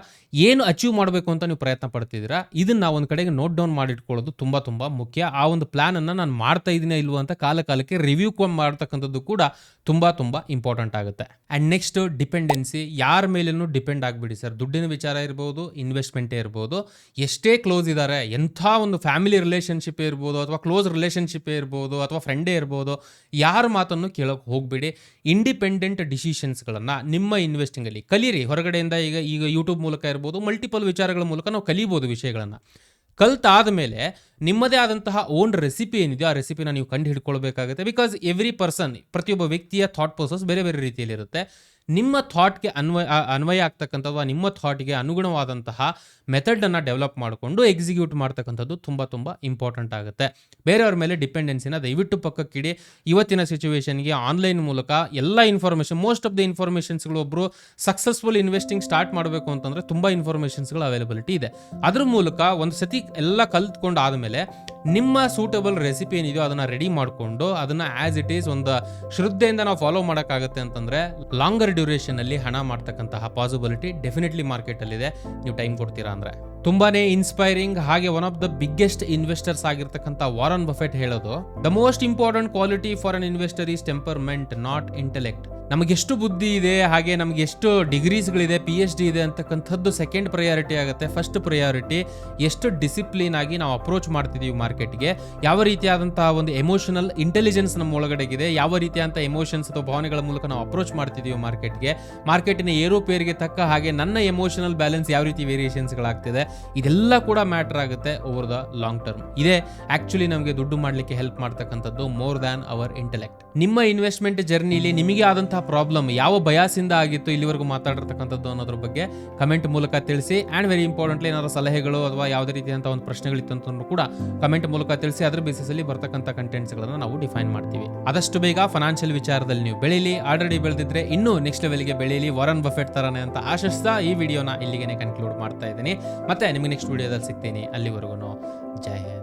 ಏನು ಅಚೀವ್ ಮಾಡಬೇಕು ಅಂತ ನೀವು ಪ್ರಯತ್ನ ಪಡ್ತಿದ್ದೀರಾ ಇದನ್ನು ನಾವು ಒಂದು ಕಡೆಗೆ ನೋಟ್ ಡೌನ್ ಮಾಡಿಟ್ಕೊಳ್ಳೋದು ತುಂಬ ತುಂಬ ಮುಖ್ಯ. ಆ ಒಂದು ಪ್ಲಾನನ್ನು ನಾನು ಮಾಡ್ತಾ ಇದ್ದೀನಿ ಇಲ್ವೋ ಅಂತ ಕಾಲ ಕಾಲಕ್ಕೆ ರಿವ್ಯೂ ಮಾಡ್ತಕ್ಕಂಥದ್ದು ಕೂಡ ತುಂಬ ತುಂಬ ಇಂಪಾರ್ಟೆಂಟ್ ಆಗುತ್ತೆ. ಆ್ಯಂಡ್ ನೆಕ್ಸ್ಟ್ ಡಿಪೆಂಡೆನ್ಸಿ ಯಾರ ಮೇಲೇನು ಡಿಪೆಂಡ್ ಆಗಿಬಿಡಿ ಸರ್, ದುಡ್ಡಿನ ವಿಚಾರ ಇರ್ಬೋದು ಇನ್ವೆಸ್ಟ್ಮೆಂಟೇ ಇರ್ಬೋದು, ಎಷ್ಟೇ ಕ್ಲೋಸ್ ಇದ್ದಾರೆ ಎಂಥ ಒಂದು ಫ್ಯಾಮಿಲಿ ರಿಲೇಷನ್ಶಿಪ್ ಇರ್ಬೋದು, ಅಥವಾ ಕ್ಲೋಸ್ ರಿಲೇಷನ್ಶಿಪ್ಪೇ ಇರ್ಬೋದು, ಅಥವಾ ಫ್ರೆಂಡೇ ಇರ್ಬೋದು, ಯಾರ ಮಾತನ್ನು ಕೇಳೋಕೆ ಹೋಗಬೇಡಿ. ಇಂಡಿಪೆಂಡೆಂಟ್ ಡಿಸಿಷನ್ಸ್ಗಳನ್ನು ನಿಮ್ಮ ಇನ್ವೆಸ್ಟಿಂಗಲ್ಲಿ ಕಲೀರಿ. ಹೊರಗಡೆಯಿಂದ ಈಗ ಈಗ ಯೂಟ್ಯೂಬ್ ಮೂಲಕ ಇರ್ಬೋದು ಮಲ್ಟಿಪಲ್ ವಿಚಾರಗಳ ಮೂಲಕ ನಾವು ಕಲಿಬೋದು ವಿಷಯಗಳನ್ನು. ಕಲ್ತಾದ ಮೇಲೆ ನಿಮ್ಮದೇ ಆದಂತಹ ಓನ್ ರೆಸಿಪಿ ಏನಿದೆಯೋ ಆ ರೆಸಿಪಿನ ನೀವು ಕಂಡು ಹಿಡ್ಕೊಳ್ಬೇಕಾಗುತ್ತೆ. ಬಿಕಾಸ್ ಎವ್ರಿ ಪರ್ಸನ್ ಪ್ರತಿಯೊಬ್ಬ ವ್ಯಕ್ತಿಯ ಥಾಟ್ ಪ್ರೊಸೆಸ್ ಬೇರೆ ಬೇರೆ ರೀತಿಯಲ್ಲಿರುತ್ತೆ. ನಿಮ್ಮ ಥಾಟ್ಗೆ ಅನ್ವಯ ಅನ್ವಯ ಆಗ್ತಕ್ಕಂಥ ಅಥವಾ ನಿಮ್ಮ ಥಾಟ್ಗೆ ಅನುಗುಣವಾದಂತಹ ಮೆಥಡನ್ನು ಡೆವಲಪ್ ಮಾಡಿಕೊಂಡು ಎಕ್ಸಿಕ್ಯೂಟ್ ಮಾಡ್ತಕ್ಕಂಥದ್ದು ತುಂಬ ತುಂಬ ಇಂಪಾರ್ಟೆಂಟ್ ಆಗುತ್ತೆ. ಬೇರೆಯವ್ರ ಮೇಲೆ ಡಿಪೆಂಡೆನ್ಸಿನ ದಯವಿಟ್ಟು ಪಕ್ಕಕ್ಕಿಡಿ ಇವತ್ತಿನ ಸಿಚುವೇಷನ್ಗೆ ಆನ್ಲೈನ್ ಮೂಲಕ ಎಲ್ಲ ಇನ್ಫಾರ್ಮೇಷನ್ ಮೋಸ್ಟ್ ಆಫ್ ದ ಇನ್ಫಾರ್ಮೇಷನ್ಸ್ಗಳು ಒಬ್ಬರು ಸಕ್ಸಸ್ಫುಲ್ ಇನ್ವೆಸ್ಟಿಂಗ್ ಸ್ಟಾರ್ಟ್ ಮಾಡಬೇಕು ಅಂತಂದರೆ ತುಂಬ ಇನ್ಫಾರ್ಮೇಷನ್ಸ್ಗಳು ಅವೈಲಬಿಲಿಟಿ ಇದೆ. ಅದ್ರ ಮೂಲಕ ಒಂದು ಸತಿ ಎಲ್ಲ ಕಲ್ತ್ಕೊಂಡು ಆದಮೇಲೆ ನಿಮ್ಮ ಸೂಟಬಲ್ ರೆಸಿಪಿ ಏನಿದೆಯೋ ಅದನ್ನು ರೆಡಿ ಮಾಡಿಕೊಂಡು ಅದನ್ನು ಆ್ಯಸ್ ಇಟ್ ಈಸ್ ಒಂದು ಶ್ರದ್ಧೆಯಿಂದ ನಾವು ಫಾಲೋ ಮಾಡೋಕ್ಕಾಗುತ್ತೆ ಅಂತಂದರೆ ಲಾಂಗರ್ ಡ್ಯೂರೇಷನಲ್ಲಿ ಹಣ ಮಾಡ್ತಕ್ಕಂತಹ ಪಾಸಿಬಿಲಿಟಿ ಡೆಫಿನೆಟ್ಲಿ ಮಾರ್ಕೆಟಲ್ಲಿದೆ ನೀವು ಟೈಮ್ ಕೊಡ್ತೀರಾ ಅಂದರೆ. ತುಂಬಾನೇ ಇನ್ಸ್ಪೈರಿಂಗ್ ಹಾಗೆ one of the biggest investors ಆಗಿರ್ತಕ್ಕಂಥ ವಾರನ್ ಬಫೆಟ್ ಹೇಳೋದು the most important quality for an investor is temperament not intellect ನಮಗೆಷ್ಟು ಬುದ್ಧಿ ಇದೆ, ಹಾಗೆ ನಮಗೆ ಎಷ್ಟು ಡಿಗ್ರೀಸ್ಗಳಿದೆ ಪಿ ಎಚ್ ಡಿ ಇದೆ ಅಂತಕ್ಕಂಥದ್ದು ಸೆಕೆಂಡ್ ಪ್ರಯಾರಿಟಿ ಆಗುತ್ತೆ. ಫಸ್ಟ್ ಪ್ರಯಾರಿಟಿ ಎಷ್ಟು ಡಿಸಿಪ್ಲಿನ್ ಆಗಿ ನಾವು ಅಪ್ರೋಚ್ ಮಾಡ್ತಿದ್ದೀವಿ ಮಾರ್ಕೆಟ್ಗೆ, ಯಾವ ರೀತಿಯಾದಂತಹ ಒಂದು ಎಮೋಷನಲ್ ಇಂಟೆಲಿಜೆನ್ಸ್ ನಮ್ಮ ಒಳಗಡೆಗಿದೆ, ಯಾವ ರೀತಿಯಾದಂಥ ಎಮೋಷನ್ಸ್ ಅಥವಾ ಭಾವನೆಗಳ ಮೂಲಕ ನಾವು ಅಪ್ರೋಚ್ ಮಾಡ್ತಿದ್ದೀವಿ ಮಾರ್ಕೆಟ್ಗೆ. ಮಾರ್ಕೆಟಿನ ಏರೋಪೇರಿಗೆ ತಕ್ಕ ಹಾಗೆ ನನ್ನ ಎಮೋಷನಲ್ ಬ್ಯಾಲೆನ್ಸ್ ಯಾವ ರೀತಿ ವೇರಿಯೇಷನ್ಸ್ಗಳಾಗ್ತಿದೆ ಇದೆಲ್ಲ ಕೂಡ ಮ್ಯಾಟರ್ ಆಗುತ್ತೆ ಓವರ್ ದ ಲಾಂಗ್ ಟರ್ಮ್ ಇದೇ ಆಕ್ಚುಲಿ ನಮಗೆ ದುಡ್ಡು ಮಾಡಲಿಕ್ಕೆ ಹೆಲ್ಪ್ ಮಾಡ್ತಕ್ಕಂಥದ್ದು ಮೋರ್ ದ್ಯಾನ್ ಅವರ್ ಇಂಟೆಲೆಕ್ಟ್ ನಿಮ್ಮ ಇನ್ವೆಸ್ಟ್ಮೆಂಟ್ ಜರ್ನಿಲಿ ನಿಮಗೆ ಆದಂತಹ ಪ್ರಾಬ್ಲಮ್ ಯಾವ ಬಯಾಸಿಂದ ಆಗಿತ್ತು ಇಲ್ಲಿವರೆಗೂ ಮಾತಾಡಿರ್ತಕ್ಕಂಥದ್ದು ಅನ್ನೋದ್ರ ಬಗ್ಗೆ ಕಮೆಂಟ್ ಮೂಲಕ ತಿಳಿಸಿ ಆ್ಯಂಡ್ ವೆರಿ ಇಂಪಾರ್ಟೆಂಟ್ಲಿ ಏನಾದರೂ ಸಲಹೆಗಳು ಅಥವಾ ಯಾವುದೇ ರೀತಿಯಂಥ ಒಂದು ಪ್ರಶ್ನೆಗಳಿತ್ತು ಅಂತಂದ್ರೂ ಕೂಡ ಕಮೆಂಟ್ ಮೂಲಕ ತಿಳಿಸಿ ಅದ್ರ ಬೇಸಿಸಲ್ಲಿ ಬರ್ತಕ್ಕಂಥ ಕಂಟೆಂಟ್ಸ್ಗಳನ್ನು ನಾವು ಡಿಫೈನ್ ಮಾಡ್ತೀವಿ. ಆದಷ್ಟು ಬೇಗ ಫೈನಾನ್ಷಿಯಲ್ ವಿಚಾರದಲ್ಲಿ ನೀವು ಬೆಳೀಲಿ ಆಲ್ರೆಡಿ ಬೆಳೆದಿದ್ರೆ ಇನ್ನೂ ನೆಕ್ಸ್ಟ್ ಲೆವೆಲ್ಗೆ ಬೆಳೀಲಿ ವಾರನ್ ಬಫೆಟ್ ತರನೇ ಅಂತ ಆಶಿಸ್ತಾ ಈ ವಿಡಿಯೋನ ಇಲ್ಲಿಗೆ ಕನ್ಕ್ಲೂಡ್ ಮಾಡ್ತಾ ಇದ್ದೀನಿ. ಮತ್ತೆ ನಿಮಗೆ ನೆಕ್ಸ್ಟ್ ವಿಡಿಯೋದಲ್ಲಿ ಸಿಗ್ತೀನಿ. ಅಲ್ಲಿವರೆಗೂ ಜೈ ಹಿಂದ್.